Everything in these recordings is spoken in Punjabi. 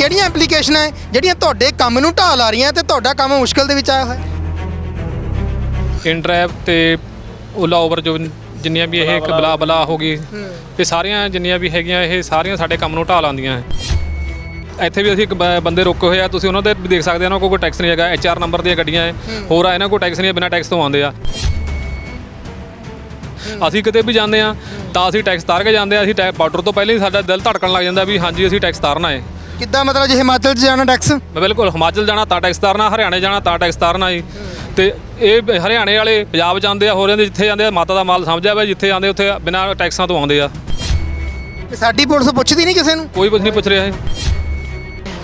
ਕਿਹੜੀਆਂ ਐਪਲੀਕੇਸ਼ਨਾਂ ਹੈ? ਜਿਹੜੀਆਂ ਤੁਹਾਡੇ ਕੰਮ ਨੂੰ ਢਾਹ ਲਾ ਰਹੀਆਂ ਤੇ ਤੁਹਾਡਾ ਕੰਮ ਮੁਸ਼ਕਲ ਦੇ ਵਿੱਚ ਆਇਆ ਹੋਇਆ? ਇਨਡਰਾਈਵ ਤੇ ਓਲਾ ਓਵਰ ਜੋ ਜਿੰਨੀਆਂ ਵੀ ਇਹ ਇੱਕ ਬਲਾ ਬਲਾ ਹੋ ਗਈ ਇਹ ਸਾਰੀਆਂ ਜਿੰਨੀਆਂ ਵੀ ਹੈਗੀਆਂ ਇਹ ਸਾਰੀਆਂ ਸਾਡੇ ਕੰਮ ਨੂੰ ਢਾਹ ਲਾਉਂਦੀਆਂ ਹੈ। ਇੱਥੇ ਵੀ ਅਸੀਂ ਇੱਕ ਬ- ਬੰਦੇ ਰੁਕੇ ਹੋਏ ਆ ਤੁਸੀਂ ਉਹਨਾਂ ਦੇ ਵੀ ਦੇਖ ਸਕਦੇ ਹੋ ਉਹਨਾਂ ਕੋਲ ਕੋਈ ਟੈਕਸ ਨਹੀਂ ਹੈਗਾ ਐਚਆਰ ਨੰਬਰ ਦੀਆਂ ਗੱਡੀਆਂ ਹੈ। ਹੋਰ ਆ ਇਹਨਾਂ ਕੋਲ ਟੈਕਸ ਨਹੀਂ ਹੈ ਬਿਨਾਂ ਟੈਕਸ ਤੋਂ ਆਉਂਦੇ ਆ। ਅਸੀਂ ਕਿਤੇ ਵੀ ਜਾਂਦੇ ਆ ਤਾਂ ਅਸੀਂ ਟੈਕਸ ਤਾਰ ਕੇ ਜਾਂਦੇ ਆ ਅਸੀਂ ਬਾਰਡਰ ਤੋਂ ਪਹਿਲਾਂ ਹੀ ਸਾਡਾ ਦਿਲ ਧੜਕਣ ਲੱਗ ਜਾਂਦਾ ਵੀ ਹਾਂਜੀ ਅਸੀਂ ਟੈਕਸ ਤਾਰਨਾ ਹੈ। ਕਿੱਦਾਂ ਮਤਲਬ ਜੇ ਹਿਮਾਚਲ 'ਚ ਜਾਣਾ ਟੈਕਸ ਮੈਂ ਬਿਲਕੁਲ ਹਿਮਾਚਲ ਜਾਣਾ ਤਾਂ ਟੈਕਸ ਤਾਰਨਾ ਹਰਿਆਣੇ ਜਾਣਾ ਤਾਂ ਟੈਕਸ ਤਾਰਨਾ ਜੀ। ਤੇ ਇਹ ਹਰਿਆਣੇ ਵਾਲੇ ਪੰਜਾਬ ਜਾਂਦੇ ਆ ਹੋਰਾਂ ਦੇ ਜਿੱਥੇ ਜਾਂਦੇ ਆ ਮਾਤਾ ਦਾ ਮਾਲ ਸਮਝਿਆ ਵਾ ਜਿੱਥੇ ਜਾਂਦੇ ਉੱਥੇ ਬਿਨਾਂ ਟੈਕਸਾਂ ਤੋਂ ਆਉਂਦੇ ਆ। ਸਾਡੀ ਪੁਲਿਸ ਪੁੱਛਦੀ ਨਹੀਂ ਕਿਸੇ ਨੂੰ? ਕੋਈ ਕੁਝ ਨਹੀਂ ਪੁੱਛ ਰਿਹਾ ਇਹ।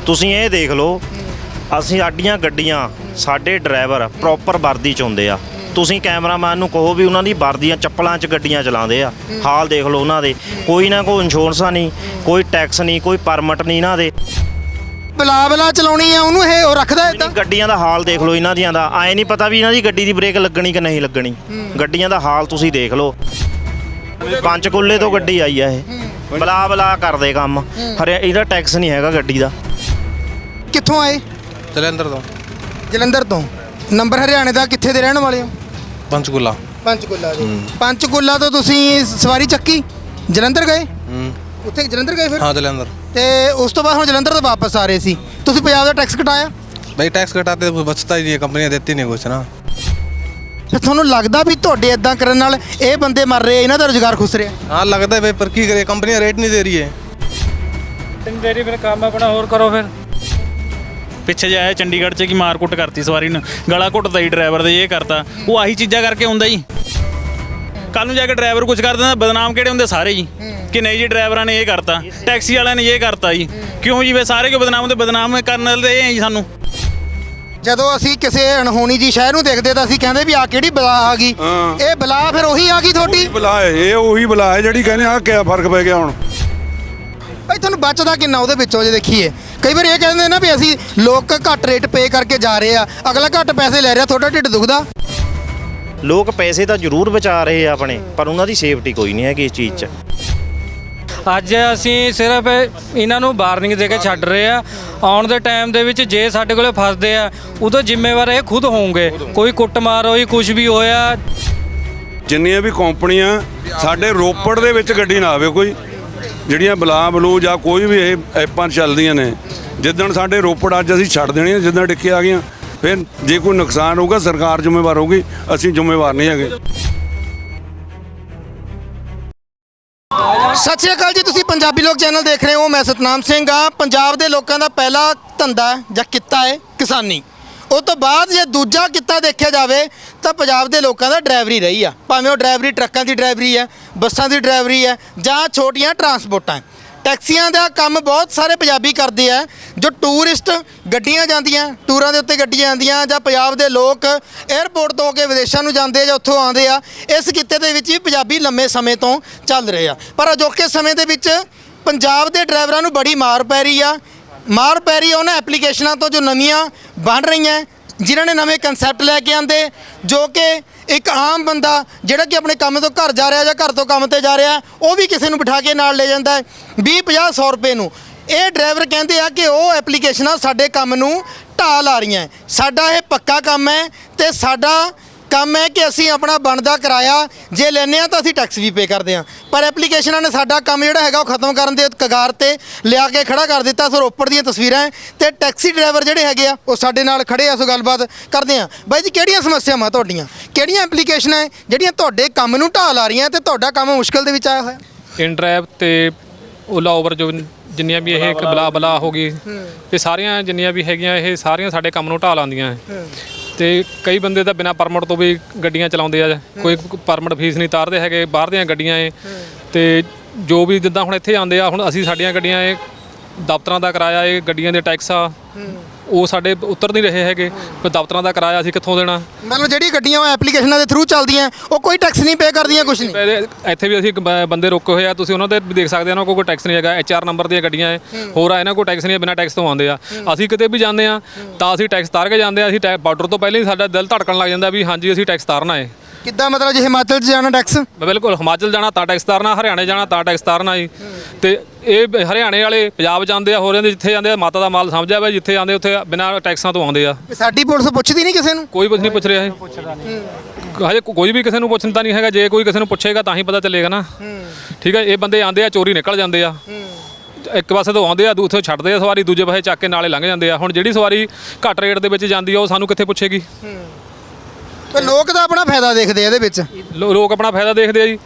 ਤੁਸੀਂ ਇਹ ਦੇਖ ਲਓ ਅਸੀਂ ਸਾਡੀਆਂ ਗੱਡੀਆਂ ਸਾਡੇ ਡਰਾਈਵਰ ਪ੍ਰੋਪਰ ਵਰਦੀ ਚ ਹੁੰਦੇ ਆ। ਤੁਸੀਂ ਕੈਮਰਾਮੈਨ ਨੂੰ ਕਹੋ ਵੀ ਉਹਨਾਂ ਦੀ ਵਰਦੀਆਂ ਚੱਪਲਾਂ 'ਚ ਗੱਡੀਆਂ ਚਲਾਉਂਦੇ ਆ। ਹਾਲ ਦੇਖ ਲਓ ਉਹਨਾਂ ਦੇ। ਕੋਈ ਨਾ ਕੋਈ ਇੰਸ਼ੋਰੈਂਸਾਂ ਨਹੀਂ ਕੋਈ ਟੈਕਸ ਨਹੀਂ ਕੋਈ ਪਰਮਿਟ ਨਹੀਂ ਇਹਨਾਂ ਦੇ। ਬਲਾ ਬਲਾ ਚਲਾਉਣੀ ਆ ਉਹਨੂੰ ਇਹ ਉਹ ਰੱਖਦਾ ਇਦਾਂ ਗੱਡੀਆਂ ਦਾ ਹਾਲ ਦੇਖ ਲਓ ਇਹਨਾਂ ਦੀਆਂ ਦਾ। ਐ ਨਹੀਂ ਪਤਾ ਵੀ ਇਹਨਾਂ ਦੀ ਗੱਡੀ ਦੀ ਬ੍ਰੇਕ ਲੱਗਣੀ ਕਿ ਨਹੀਂ ਲੱਗਣੀ। ਗੱਡੀਆਂ ਦਾ ਹਾਲ ਤੁਸੀਂ ਦੇਖ ਲਓ। ਪੰਚਕੂਲੇ ਤੋਂ ਗੱਡੀ ਆਈ ਆ ਇਹ। ਬਲਾ ਬਲਾ ਕਰਦੇ ਕੰਮ। ਹਰਿਆ ਇਹਦਾ ਟੈਕਸ ਨਹੀਂ ਹੈਗਾ ਗੱਡੀ ਦਾ। ਕਿੱਥੋਂ ਆਏ? ਜਲੰਧਰ ਤੋਂ। ਜਲੰਧਰ ਤੋਂ। ਨੰਬਰ ਹਰਿਆਣੇ ਦਾ ਕਿੱਥੇ ਦੇ ਰਹਿਣ ਵਾਲੇ ਹੋ? ਪੰਚਕੂਲਾ ਪੰਚਕੂਲਾ ਦੇ ਪੰਚਕੂਲਾ ਤੋਂ ਤੁਸੀਂ ਸਵਾਰੀ ਚੱਕੀ ਜਲੰਧਰ ਗਏ ਹੂੰ ਉੱਥੇ ਜਲੰਧਰ ਗਏ ਫਿਰ ਹਾਂ ਜਲੰਧਰ ਤੇ ਉਸ ਤੋਂ ਬਾਅਦ ਹੁਣ ਜਲੰਧਰ ਤੋਂ ਵਾਪਸ ਆ ਰਹੇ ਸੀ ਤੁਸੀਂ ਪੰਜਾਬ ਦਾ ਟੈਕਸ ਕਟਾਇਆ भाई टैक्स कटाते तो कुछ बचता ही नहीं है कंपनियां देती नहीं कुछ ना ਫਿਰ ਤੁਹਾਨੂੰ ਲੱਗਦਾ ਵੀ ਤੁਹਾਡੇ ਇਦਾਂ ਕਰਨ ਨਾਲ ਇਹ ਬੰਦੇ ਮਰ ਰਹੇ ਇਹਨਾਂ ਦਾ ਰੋਜ਼ਗਾਰ ਖੁੱਸ ਰਿਹਾ हाँ लगता है भाई पर की करे कंपनियां रेट नहीं दे रही है ਤਿੰਨ ਦੇਰੀ ਫਿਰ ਕੰਮ ਆਪਣਾ ਹੋਰ ਕਰੋ ਫਿਰ ਪਿੱਛੇ ਜਾਇਆ ਚੰਡੀਗੜ੍ਹ 'ਚ ਕੀ ਮਾਰ ਕੁੱਟ ਕਰਤੀ ਸਵਾਰੀ ਨੂੰ ਗਲਾ ਘੁੱਟਦਾ ਹੀ ਡਰਾਈਵਰ ਦੇ ਇਹ ਕਰਤਾ। ਉਹ ਆਹੀ ਚੀਜ਼ਾਂ ਕਰਕੇ ਹੁੰਦਾ ਜੀ। ਕੱਲ ਨੂੰ ਜਾ ਕੇ ਡਰਾਈਵਰ ਕੁਝ ਕਰ ਦਿੰਦਾ ਬਦਨਾਮ ਕਿਹੜੇ ਹੁੰਦੇ ਸਾਰੇ ਜੀ। ਕਿ ਨਹੀਂ ਜੀ ਡਰਾਈਵਰਾਂ ਨੇ ਇਹ ਕਰਤਾ ਟੈਕਸੀ ਵਾਲਿਆਂ ਨੇ ਇਹ ਕਰਤਾ ਜੀ। ਕਿਉਂ ਜੀ ਵੇ ਸਾਰੇ ਕਿਉਂ ਬਦਨਾਮ ਹੁੰਦੇ? ਬਦਨਾਮ ਕਰਨ ਵਾਲੇ ਇਹ ਹੈ ਜੀ ਸਾਨੂੰ। ਜਦੋਂ ਅਸੀਂ ਕਿਸੇ ਅਣਹੋਣੀ ਜੀ ਸ਼ਹਿਰ ਨੂੰ ਦੇਖਦੇ ਤਾਂ ਅਸੀਂ ਕਹਿੰਦੇ ਵੀ ਆ ਕਿਹੜੀ ਬਲਾ ਆ ਗਈ। ਇਹ ਬਲਾ ਫਿਰ ਉਹੀ ਆ ਗਈ ਤੁਹਾਡੀ? ਬਲਾ ਹੈ ਇਹ ਉਹੀ ਬਲਾ ਹੈ ਜਿਹੜੀ ਕਹਿੰਦੇ ਆ ਕਿਆ ਫ਼ਰਕ ਪੈ ਗਿਆ ਹੁਣ। ਭਾਈ ਤੁਹਾਨੂੰ ਬਚਦਾ ਕਿੰਨਾ ਉਹਦੇ ਵਿੱਚੋਂ ਜੇ ਦੇਖੀਏ? ਕਈ ਵਾਰ ਇਹ ਕਹਿੰਦੇ ਨਾ ਵੀ ਅਸੀਂ ਲੋਕ ਘੱਟ ਰੇਟ ਪੇ ਕਰਕੇ ਜਾ ਰਹੇ ਆ ਅਗਲਾ ਘੱਟ ਪੈਸੇ ਲੈ ਰਿਹਾ ਤੁਹਾਡਾ ਢਿੱਡ ਦੁਖਦਾ। ਲੋਕ ਪੈਸੇ ਤਾਂ ਜ਼ਰੂਰ ਬਚਾ ਰਹੇ ਆ ਆਪਣੇ ਪਰ ਉਹਨਾਂ ਦੀ ਸੇਫਟੀ ਕੋਈ ਨਹੀਂ ਹੈਗੀ ਇਸ ਚੀਜ਼ 'ਚ। ਅੱਜ ਅਸੀਂ ਸਿਰਫ ਇਹਨਾਂ ਨੂੰ ਵਾਰਨਿੰਗ ਦੇ ਕੇ ਛੱਡ ਰਹੇ ਆ। ਆਉਣ ਦੇ ਟਾਈਮ ਦੇ ਵਿੱਚ ਜੇ ਸਾਡੇ ਕੋਲੇ ਫਸਦੇ ਆ ਉਦੋਂ ਜ਼ਿੰਮੇਵਾਰ ਇਹ ਖੁਦ ਹੋਣਗੇ। ਕੋਈ ਕੁੱਟਮਾਰ ਹੋਈ ਕੁਝ ਵੀ ਹੋਇਆ। ਜਿੰਨੀਆਂ ਵੀ ਕੰਪਨੀਆਂ ਸਾਡੇ ਰੋਪੜ ਦੇ ਵਿੱਚ ਗੱਡੀ ਨਾ ਆਵੇ ਕੋਈ। ਜਿਹੜੀਆਂ ਬਲਾ ਬਲੂ ਜਾਂ ਕੋਈ ਵੀ ਇਹ ਐਪਾਂ ਚੱਲਦੀਆਂ ਨੇ, ਜਿੱਦਣ ਸਾਡੇ ਰੋਪੜ ਅੱਜ ਅਸੀਂ ਛੱਡ ਦੇਣੀਆਂ ਜਿੱਦਣ ਡਿੱਕੇ ਆ ਗਈਆਂ, ਫਿਰ ਜੇ ਕੋਈ ਨੁਕਸਾਨ ਹੋਊਗਾ, ਸਰਕਾਰ ਜ਼ਿੰਮੇਵਾਰ ਹੋਊਗੀ, ਅਸੀਂ ਜ਼ਿੰਮੇਵਾਰ ਨਹੀਂ ਹੈਗੇ। ਸਤਿ ਸ਼੍ਰੀ ਅਕਾਲ ਜੀ, ਤੁਸੀਂ ਪੰਜਾਬੀ ਲੋਕ ਚੈਨਲ ਦੇਖ ਰਹੇ ਹੋ, ਮੈਂ ਸਤਨਾਮ ਸਿੰਘ ਆ। ਪੰਜਾਬ ਦੇ ਲੋਕਾਂ ਦਾ ਪਹਿਲਾ ਧੰਦਾ ਜਾਂ ਕਿੱਤਾ ਹੈ ਕਿਸਾਨੀ। ਉਹ ਤੋਂ ਬਾਅਦ ਜੇ ਦੂਜਾ ਕਿੱਤਾ ਦੇਖਿਆ ਜਾਵੇ, ਤਾਂ ਪੰਜਾਬ ਦੇ ਲੋਕਾਂ ਦਾ ਡਰਾਈਵਰੀ ਰਹੀ ਆ। ਭਾਵੇਂ ਉਹ ਡਰਾਈਵਰੀ ਟਰੱਕਾਂ ਦੀ ਡਰਾਈਵਰੀ ਹੈ, ਬੱਸਾਂ ਦੀ ਡਰਾਈਵਰੀ ਹੈ, ਜਾਂ ਛੋਟੀਆਂ ਟਰਾਂਸਪੋਰਟਾਂ। ਟੈਕਸੀਆਂ ਦਾ ਕੰਮ ਬਹੁਤ ਸਾਰੇ ਪੰਜਾਬੀ ਕਰਦੇ ਆ, ਜੋ ਟੂਰਿਸਟ ਗੱਡੀਆਂ ਜਾਂਦੀਆਂ, ਟੂਰਾਂ ਦੇ ਉੱਤੇ ਗੱਡੀਆਂ ਜਾਂਦੀਆਂ, ਜਾਂ ਪੰਜਾਬ ਦੇ ਲੋਕ 에ਅਰਪੋਰਟ ਤੋਂ ਹੋ ਕੇ ਵਿਦੇਸ਼ਾਂ ਨੂੰ ਜਾਂਦੇ ਆ ਜਾਂ ਉੱਥੋਂ ਆਉਂਦੇ ਆ, ਇਸ ਕਿੱਤੇ ਦੇ ਵਿੱਚ ਵੀ ਪੰਜਾਬੀ ਲੰਮੇ ਸਮੇਂ ਤੋਂ ਚੱਲ ਰਹੇ ਆ। ਪਰ ਅਜੋਕੇ ਸਮੇਂ ਦੇ ਵਿੱਚ ਪੰਜਾਬ ਦੇ ਡਰਾਈਵਰਾਂ ਨੂੰ ਬੜੀ ਮਾਰ ਪੈ ਰਹੀ ਆ ਮਾਰ ਪੈ ਰਹੀ ਹੈ ਉਹਨਾਂ ਐਪਲੀਕੇਸ਼ਨਾਂ ਤੋਂ ਜੋ ਨਵੀਆਂ ਬਣ ਰਹੀਆਂ, ਜਿਨ੍ਹਾਂ ਨੇ ਨਵੇਂ ਕਨਸੈਪਟ ਲੈ ਕੇ ਆਂਦੇ, ਜੋ ਕਿ ਇੱਕ ਆਮ ਬੰਦਾ ਜਿਹੜਾ ਕਿ ਆਪਣੇ ਕੰਮ ਤੋਂ ਘਰ ਜਾ ਰਿਹਾ ਜਾਂ ਘਰ ਤੋਂ ਕੰਮ ਤੇ ਜਾ ਰਿਹਾ, ਉਹ ਵੀ ਕਿਸੇ ਨੂੰ ਬਿਠਾ ਕੇ ਨਾਲ ਲੈ ਜਾਂਦਾ ਹੈ। 20 50 100 ਰੁਪਏ ਨੂੰ। ਇਹ ਡਰਾਈਵਰ ਕਹਿੰਦੇ ਆ ਕਿ ਉਹ ਐਪਲੀਕੇਸ਼ਨਾਂ ਸਾਡੇ ਕੰਮ ਨੂੰ ਢਾਹ ਲਾ ਰਹੀਆਂ ਸਾਡਾ ਇਹ ਪੱਕਾ ਕੰਮ ਹੈ ਤੇ ਸਾਡਾ ਕੰਮ ਹੈ ਕਿ ਅਸੀਂ ਆਪਣਾ ਬਣਦਾ ਕਿਰਾਇਆ ਜੇ ਲੈਨੇ ਆ ਤਾਂ ਅਸੀਂ ਟੈਕਸ ਵੀ ਪੇ ਕਰਦੇ ਆ ਪਰ ਐਪਲੀਕੇਸ਼ਨਾਂ ਨੇ ਸਾਡਾ ਕੰਮ ਜਿਹੜਾ ਹੈਗਾ ਉਹ ਖਤਮ ਕਰਨ ਦੇ ਕਗਾਰ ਤੇ ਲਿਆ ਕੇ ਖੜਾ ਕਰ ਦਿੱਤਾ। ਸੋ ਰੋਪੜ ਦੀਆਂ ਤਸਵੀਰਾਂ ਹੈ ਤੇ ਟੈਕਸੀ ਡਰਾਈਵਰ ਜਿਹੜੇ ਹੈਗੇ ਆ ਉਹ ਸਾਡੇ ਨਾਲ ਖੜੇ ਆ। ਸੋ ਗੱਲਬਾਤ ਕਰਦੇ ਆ ਬਾਈ ਜੀ ਕਿਹੜੀਆਂ ਸਮੱਸਿਆਵਾਂ ਤੁਹਾਡੀਆਂ? ਕਿਹੜੀਆਂ ਐਪਲੀਕੇਸ਼ਨਾਂ ਹੈ ਜਿਹੜੀਆਂ ਤੁਹਾਡੇ ਕੰਮ ਨੂੰ ਢਾਹ ਲਾ ਰਹੀਆਂ ਤੇ ਤੁਹਾਡਾ ਕੰਮ ਮੁਸ਼ਕਲ ਦੇ ਵਿੱਚ ਆਇਆ ਹੋਇਆ? ਇਨਡਰਾਈਵ ਤੇ ਓਲਾ ਓਵਰ ਜੋ ਜਿੰਨੀਆਂ ਵੀ ਇਹ ਇੱਕ ਬਲਾ। ਬਲਾ ਹੋ ਗਈ ਇਹ ਸਾਰੀਆਂ ਜਿੰਨੀਆਂ ਵੀ ਹੈਗੀਆਂ ਇਹ ਸਾਰੀਆਂ ਸਾਡੇ ਕੰਮ ਨੂੰ ਢਾਹ ਲਾਉਂਦੀਆਂ ਹੈ। ਤੇ ਕਈ ਬੰਦੇ ਤਾਂ ਬਿਨਾਂ ਪਰਮਿਟ ਤੋਂ ਵੀ ਗੱਡੀਆਂ ਚਲਾਉਂਦੇ ਆ। ਕੋਈ ਪਰਮਿਟ ਫੀਸ ਨਹੀਂ ਤਾਰਦੇ ਹੈਗੇ, ਬਾਹਰ ਦੀਆਂ ਗੱਡੀਆਂ ਏ। ਤੇ ਜੋ ਵੀ ਜਿੱਦਾਂ ਹੁਣ ਇੱਥੇ ਆਉਂਦੇ ਆ, ਹੁਣ ਅਸੀਂ ਸਾਡੀਆਂ ਗੱਡੀਆਂ ਏ, ਦਫ਼ਤਰਾਂ ਦਾ ਕਿਰਾਇਆ ਏ, ਗੱਡੀਆਂ ਦੇ ਟੈਕਸ। ਆ ਉਹ ਸਾਡੇ ਉਤਰ ਨਹੀਂ ਰਹੇ ਹੈਗੇ। ਫਿਰ ਦਫ਼ਤਰਾਂ ਦਾ ਕਿਰਾਇਆ ਅਸੀਂ ਕਿੱਥੋਂ ਦੇਣਾ? ਮਤਲਬ ਜਿਹੜੀ ਗੱਡੀਆਂ ਉਹ ਐਪਲੀਕੇਸ਼ਨਾਂ ਦੇ ਥਰੂ ਚੱਲਦੀਆਂ ਉਹ ਕੋਈ ਟੈਕਸ ਨਹੀਂ ਪੇ ਕਰਦੀਆਂ ਕੁਝ ਨਹੀਂ। ਇੱਥੇ ਵੀ ਅਸੀਂ ਬ- ਬੰਦੇ ਰੁਕੇ ਹੋਏ ਆ ਤੁਸੀਂ ਉਹਨਾਂ ਦੇ ਵੀ ਦੇਖ ਸਕਦੇ ਹੋ ਉਹਨਾਂ ਕੋਲ ਕੋਈ ਟੈਕਸ ਨਹੀਂ ਹੈਗਾ ਐਚਆਰ ਨੰਬਰ ਦੀਆਂ ਗੱਡੀਆਂ ਹੈ। ਹੋਰ ਆ ਇਹਨਾਂ ਕੋਲ ਟੈਕਸ ਨਹੀਂ ਹੈ ਬਿਨਾਂ ਟੈਕਸ ਤੋਂ ਆਉਂਦੇ ਆ। ਅਸੀਂ ਕਿਤੇ ਵੀ ਜਾਂਦੇ ਆ ਤਾਂ ਅਸੀਂ ਟੈਕਸ ਤਾਰ ਕੇ ਜਾਂਦੇ ਆ ਅਸੀਂ ਬਾਰਡਰ ਤੋਂ ਪਹਿਲਾਂ ਹੀ ਸਾਡਾ ਦਿਲ ਧੜਕਣ ਲੱਗ ਜਾਂਦਾ ਵੀ ਹਾਂਜੀ ਅਸੀਂ ਟੈਕਸ ਤਾਰਨਾ ਹੈ ਕਿੱਦਾਂ ਮਤਲਬ ਜੇ ਹਿਮਾਚਲ 'ਚ ਜਾਣਾ ਟੈਕਸ ਬਿਲਕੁਲ ਹਿਮਾਚਲ ਜਾਣਾ ਤਾਂ ਟੈਕਸ ਤਾਰਨਾ ਹਰਿਆਣੇ ਜਾਣਾ ਤਾਂ ਟੈਕਸ ਤਾਰਨਾ ਜੀ। ਤੇ ਇਹ ਬ- ਹਰਿਆਣੇ ਵਾਲੇ ਪੰਜਾਬ ਜਾਂਦੇ ਆ ਹੋਰਾਂ ਦੇ ਜਿੱਥੇ ਜਾਂਦੇ ਆ ਮਾਤਾ ਦਾ ਮਾਲ ਸਮਝਿਆ ਵਾ ਜਿੱਥੇ ਜਾਂਦੇ ਉੱਥੇ ਬਿਨਾਂ ਟੈਕਸਾਂ ਤੋਂ ਆਉਂਦੇ ਆ। ਸਾਡੀ ਪੁਲਿਸ ਪੁੱਛਦੀ ਨਹੀਂ ਕਿਸੇ ਨੂੰ? ਕੋਈ ਕੁਝ ਨਹੀਂ ਪੁੱਛ ਰਿਹਾ ਇਹ ਹਜੇ ਕੋ- ਕੋਈ ਵੀ ਕਿਸੇ ਨੂੰ ਪੁੱਛਦਾ ਨਹੀਂ ਹੈਗਾ ਜੇ ਕੋਈ ਕਿਸੇ ਨੂੰ ਪੁੱਛੇਗਾ ਤਾਂ ਹੀ ਪਤਾ ਚੱਲੇਗਾ ਨਾ। ਠੀਕ ਹੈ ਇਹ ਬੰਦੇ ਆਂਦੇ ਆ ਚੋਰੀ ਨਿਕਲ ਜਾਂਦੇ ਆ। ਇੱਕ ਪਾਸੇ ਤੋਂ ਆਉਂਦੇ ਆ ਦੂਸਰੇ ਛੱਡਦੇ ਆ ਸਵਾਰੀ ਦੂਜੇ ਪਾਸੇ ਚੱਕ ਕੇ ਨਾਲੇ ਲੰਘ ਜਾਂਦੇ ਆ। ਹੁਣ ਜਿਹੜੀ ਸਵਾਰੀ ਘੱਟ ਰੇਟ ਦੇ ਵਿੱਚ ਜਾਂਦੀ ਆ ਉਹ ਸਾਨੂੰ ਕਿੱਥੇ ਪੁੱਛੇਗੀ? ਤੇ ਲੋਕ ਤਾਂ ਆਪਣਾ ਫਾਇਦਾ ਦੇਖਦੇ ਆ ਇਹਦੇ ਵਿੱਚ। ਲੋ- ਲੋਕ ਆਪਣਾ ਫਾਇਦਾ ਦੇਖਦੇ ਆ ਜੀ।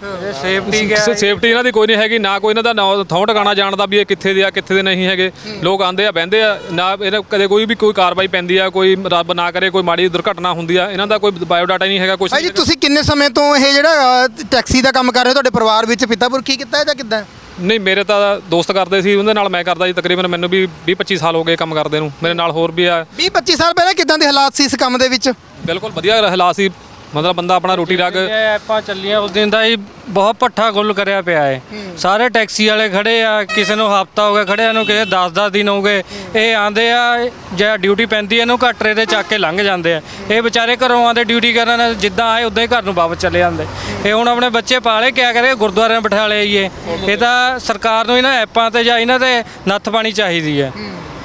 ਸੇਫਟੀ ਸੇਫਟੀ ਇਹਨਾਂ ਦੀ ਕੋਈ ਨਹੀਂ ਹੈਗੀ ਨਾ ਕੋਈ ਇਹਨਾਂ ਦਾ ਨਾਂ- ਥਹੁੰ ਟਿਕਾਣਾ ਜਾਣਦਾ ਵੀ ਇਹ ਕਿੱਥੇ ਦੇ ਆ ਕਿੱਥੇ ਦੇ ਨਹੀਂ ਹੈਗੇ। ਲੋਕ ਆਂਦੇ ਆ ਬਹਿੰਦੇ ਆ ਨਾ ਇਹਨਾਂ ਕਦੇ ਕੋਈ ਵੀ ਕੋਈ ਕਾਰਵਾਈ ਪੈਂਦੀ ਆ ਕੋਈ ਰੱਬ ਨਾ ਕਰੇ ਕੋਈ ਮਾੜੀ ਦੁਰਘਟਨਾ ਹੁੰਦੀ ਆ ਇਹਨਾਂ ਦਾ ਕੋਈ ਬਾਇਓਡਾਟਾ ਹੀ ਨਹੀਂ ਹੈਗਾ ਕੁਝ ਭਾਈ ਜੀ ਤੁਸੀਂ ਕਿੰਨੇ ਸਮੇਂ ਤੋਂ ਇਹ ਜਿਹੜਾ ਅ, ਟੈਕਸੀ ਦਾ ਕੰਮ ਕਰ ਰਹੇ ਹੋ ਤੁਹਾਡੇ ਪਰਿਵਾਰ ਵਿੱਚ? ਪਿਤਾ ਪੁਰਖੀ ਕੀਤਾ ਹੈ ਜਾਂ ਕਿੱਦਾਂ? ਨਹੀਂ ਮੇਰੇ ਤਾਂ ਦੋਸਤ ਕਰਦੇ ਸੀ ਉਹਦੇ ਨਾਲ ਮੈਂ ਕਰਦਾ ਜੀ ਤਕਰੀਬਨ ਮੈਨੂੰ ਵੀ 20 25 ਸਾਲ ਹੋ ਗਏ ਕੰਮ ਕਰਦੇ ਨੂੰ। ਮੇਰੇ ਨਾਲ ਹੋਰ ਵੀ ਆ। 20 25 ਸਾਲ ਪਹਿਲਾਂ ਕਿੱਦਾਂ ਦੇ ਹਾਲਾਤ ਸੀ ਇਸ ਕੰਮ ਦੇ ਵਿੱਚ? ਬਿਲਕੁਲ ਵਧੀਆ ਹਾਲਾਤ ਸੀ। ਮਤਲਬ ਬੰਦਾ ਆਪਣਾ ਰੋਟੀ ਰੱਖ ਇਹ ਐਪਾਂ ਚੱਲੀਆਂ ਉਸ ਦਿਨ ਦਾ ਹੀ ਬਹੁਤ ਪੱਠਾ ਗੁੱਲ ਕਰਿਆ ਪਿਆ ਹੈ। ਸਾਰੇ ਟੈਕਸੀ ਵਾਲੇ ਖੜੇ ਆ ਕਿਸੇ ਨੂੰ ਹਫਤਾ ਹੋ ਗਿਆ ਖੜਿਆਂ ਨੂੰ ਕਿਸੇ 10-10 ਦਿਨ ਹੋ ਗਏ। ਇਹ ਆਂਦੇ ਆ ਜੇ ਡਿਊਟੀ ਪੈਂਦੀ ਹੈ ਇਹਨੂੰ ਘੱਟਰੇ ਦੇ ਚੱਕ ਕੇ ਲੰਘ ਜਾਂਦੇ ਆ। ਇਹ ਵਿਚਾਰੇ ਘਰੋਂ ਆਂਦੇ ਡਿਊਟੀ ਕਰਨ ਜਿੱਦਾਂ ਆਏ ਉਦਾਂ ਹੀ ਘਰ ਨੂੰ ਵਾਪਸ ਚਲੇ ਜਾਂਦੇ। ਇਹ ਹੁਣ ਆਪਣੇ ਬੱਚੇ ਪਾਲੇ ਕਿਆ ਕਰੇ ਗੁਰਦੁਆਰਿਆਂ ਬਿਠਾ ਲਏ ਇਹ ਤਾਂ ਸਰਕਾਰ ਨੂੰ ਇਹਨਾਂ ਐਪਾਂ ਤੇ ਜਾਂ ਇਹਨਾਂ ਤੇ ਨੱਥ ਪਾਣੀ ਚਾਹੀਦੀ ਹੈ।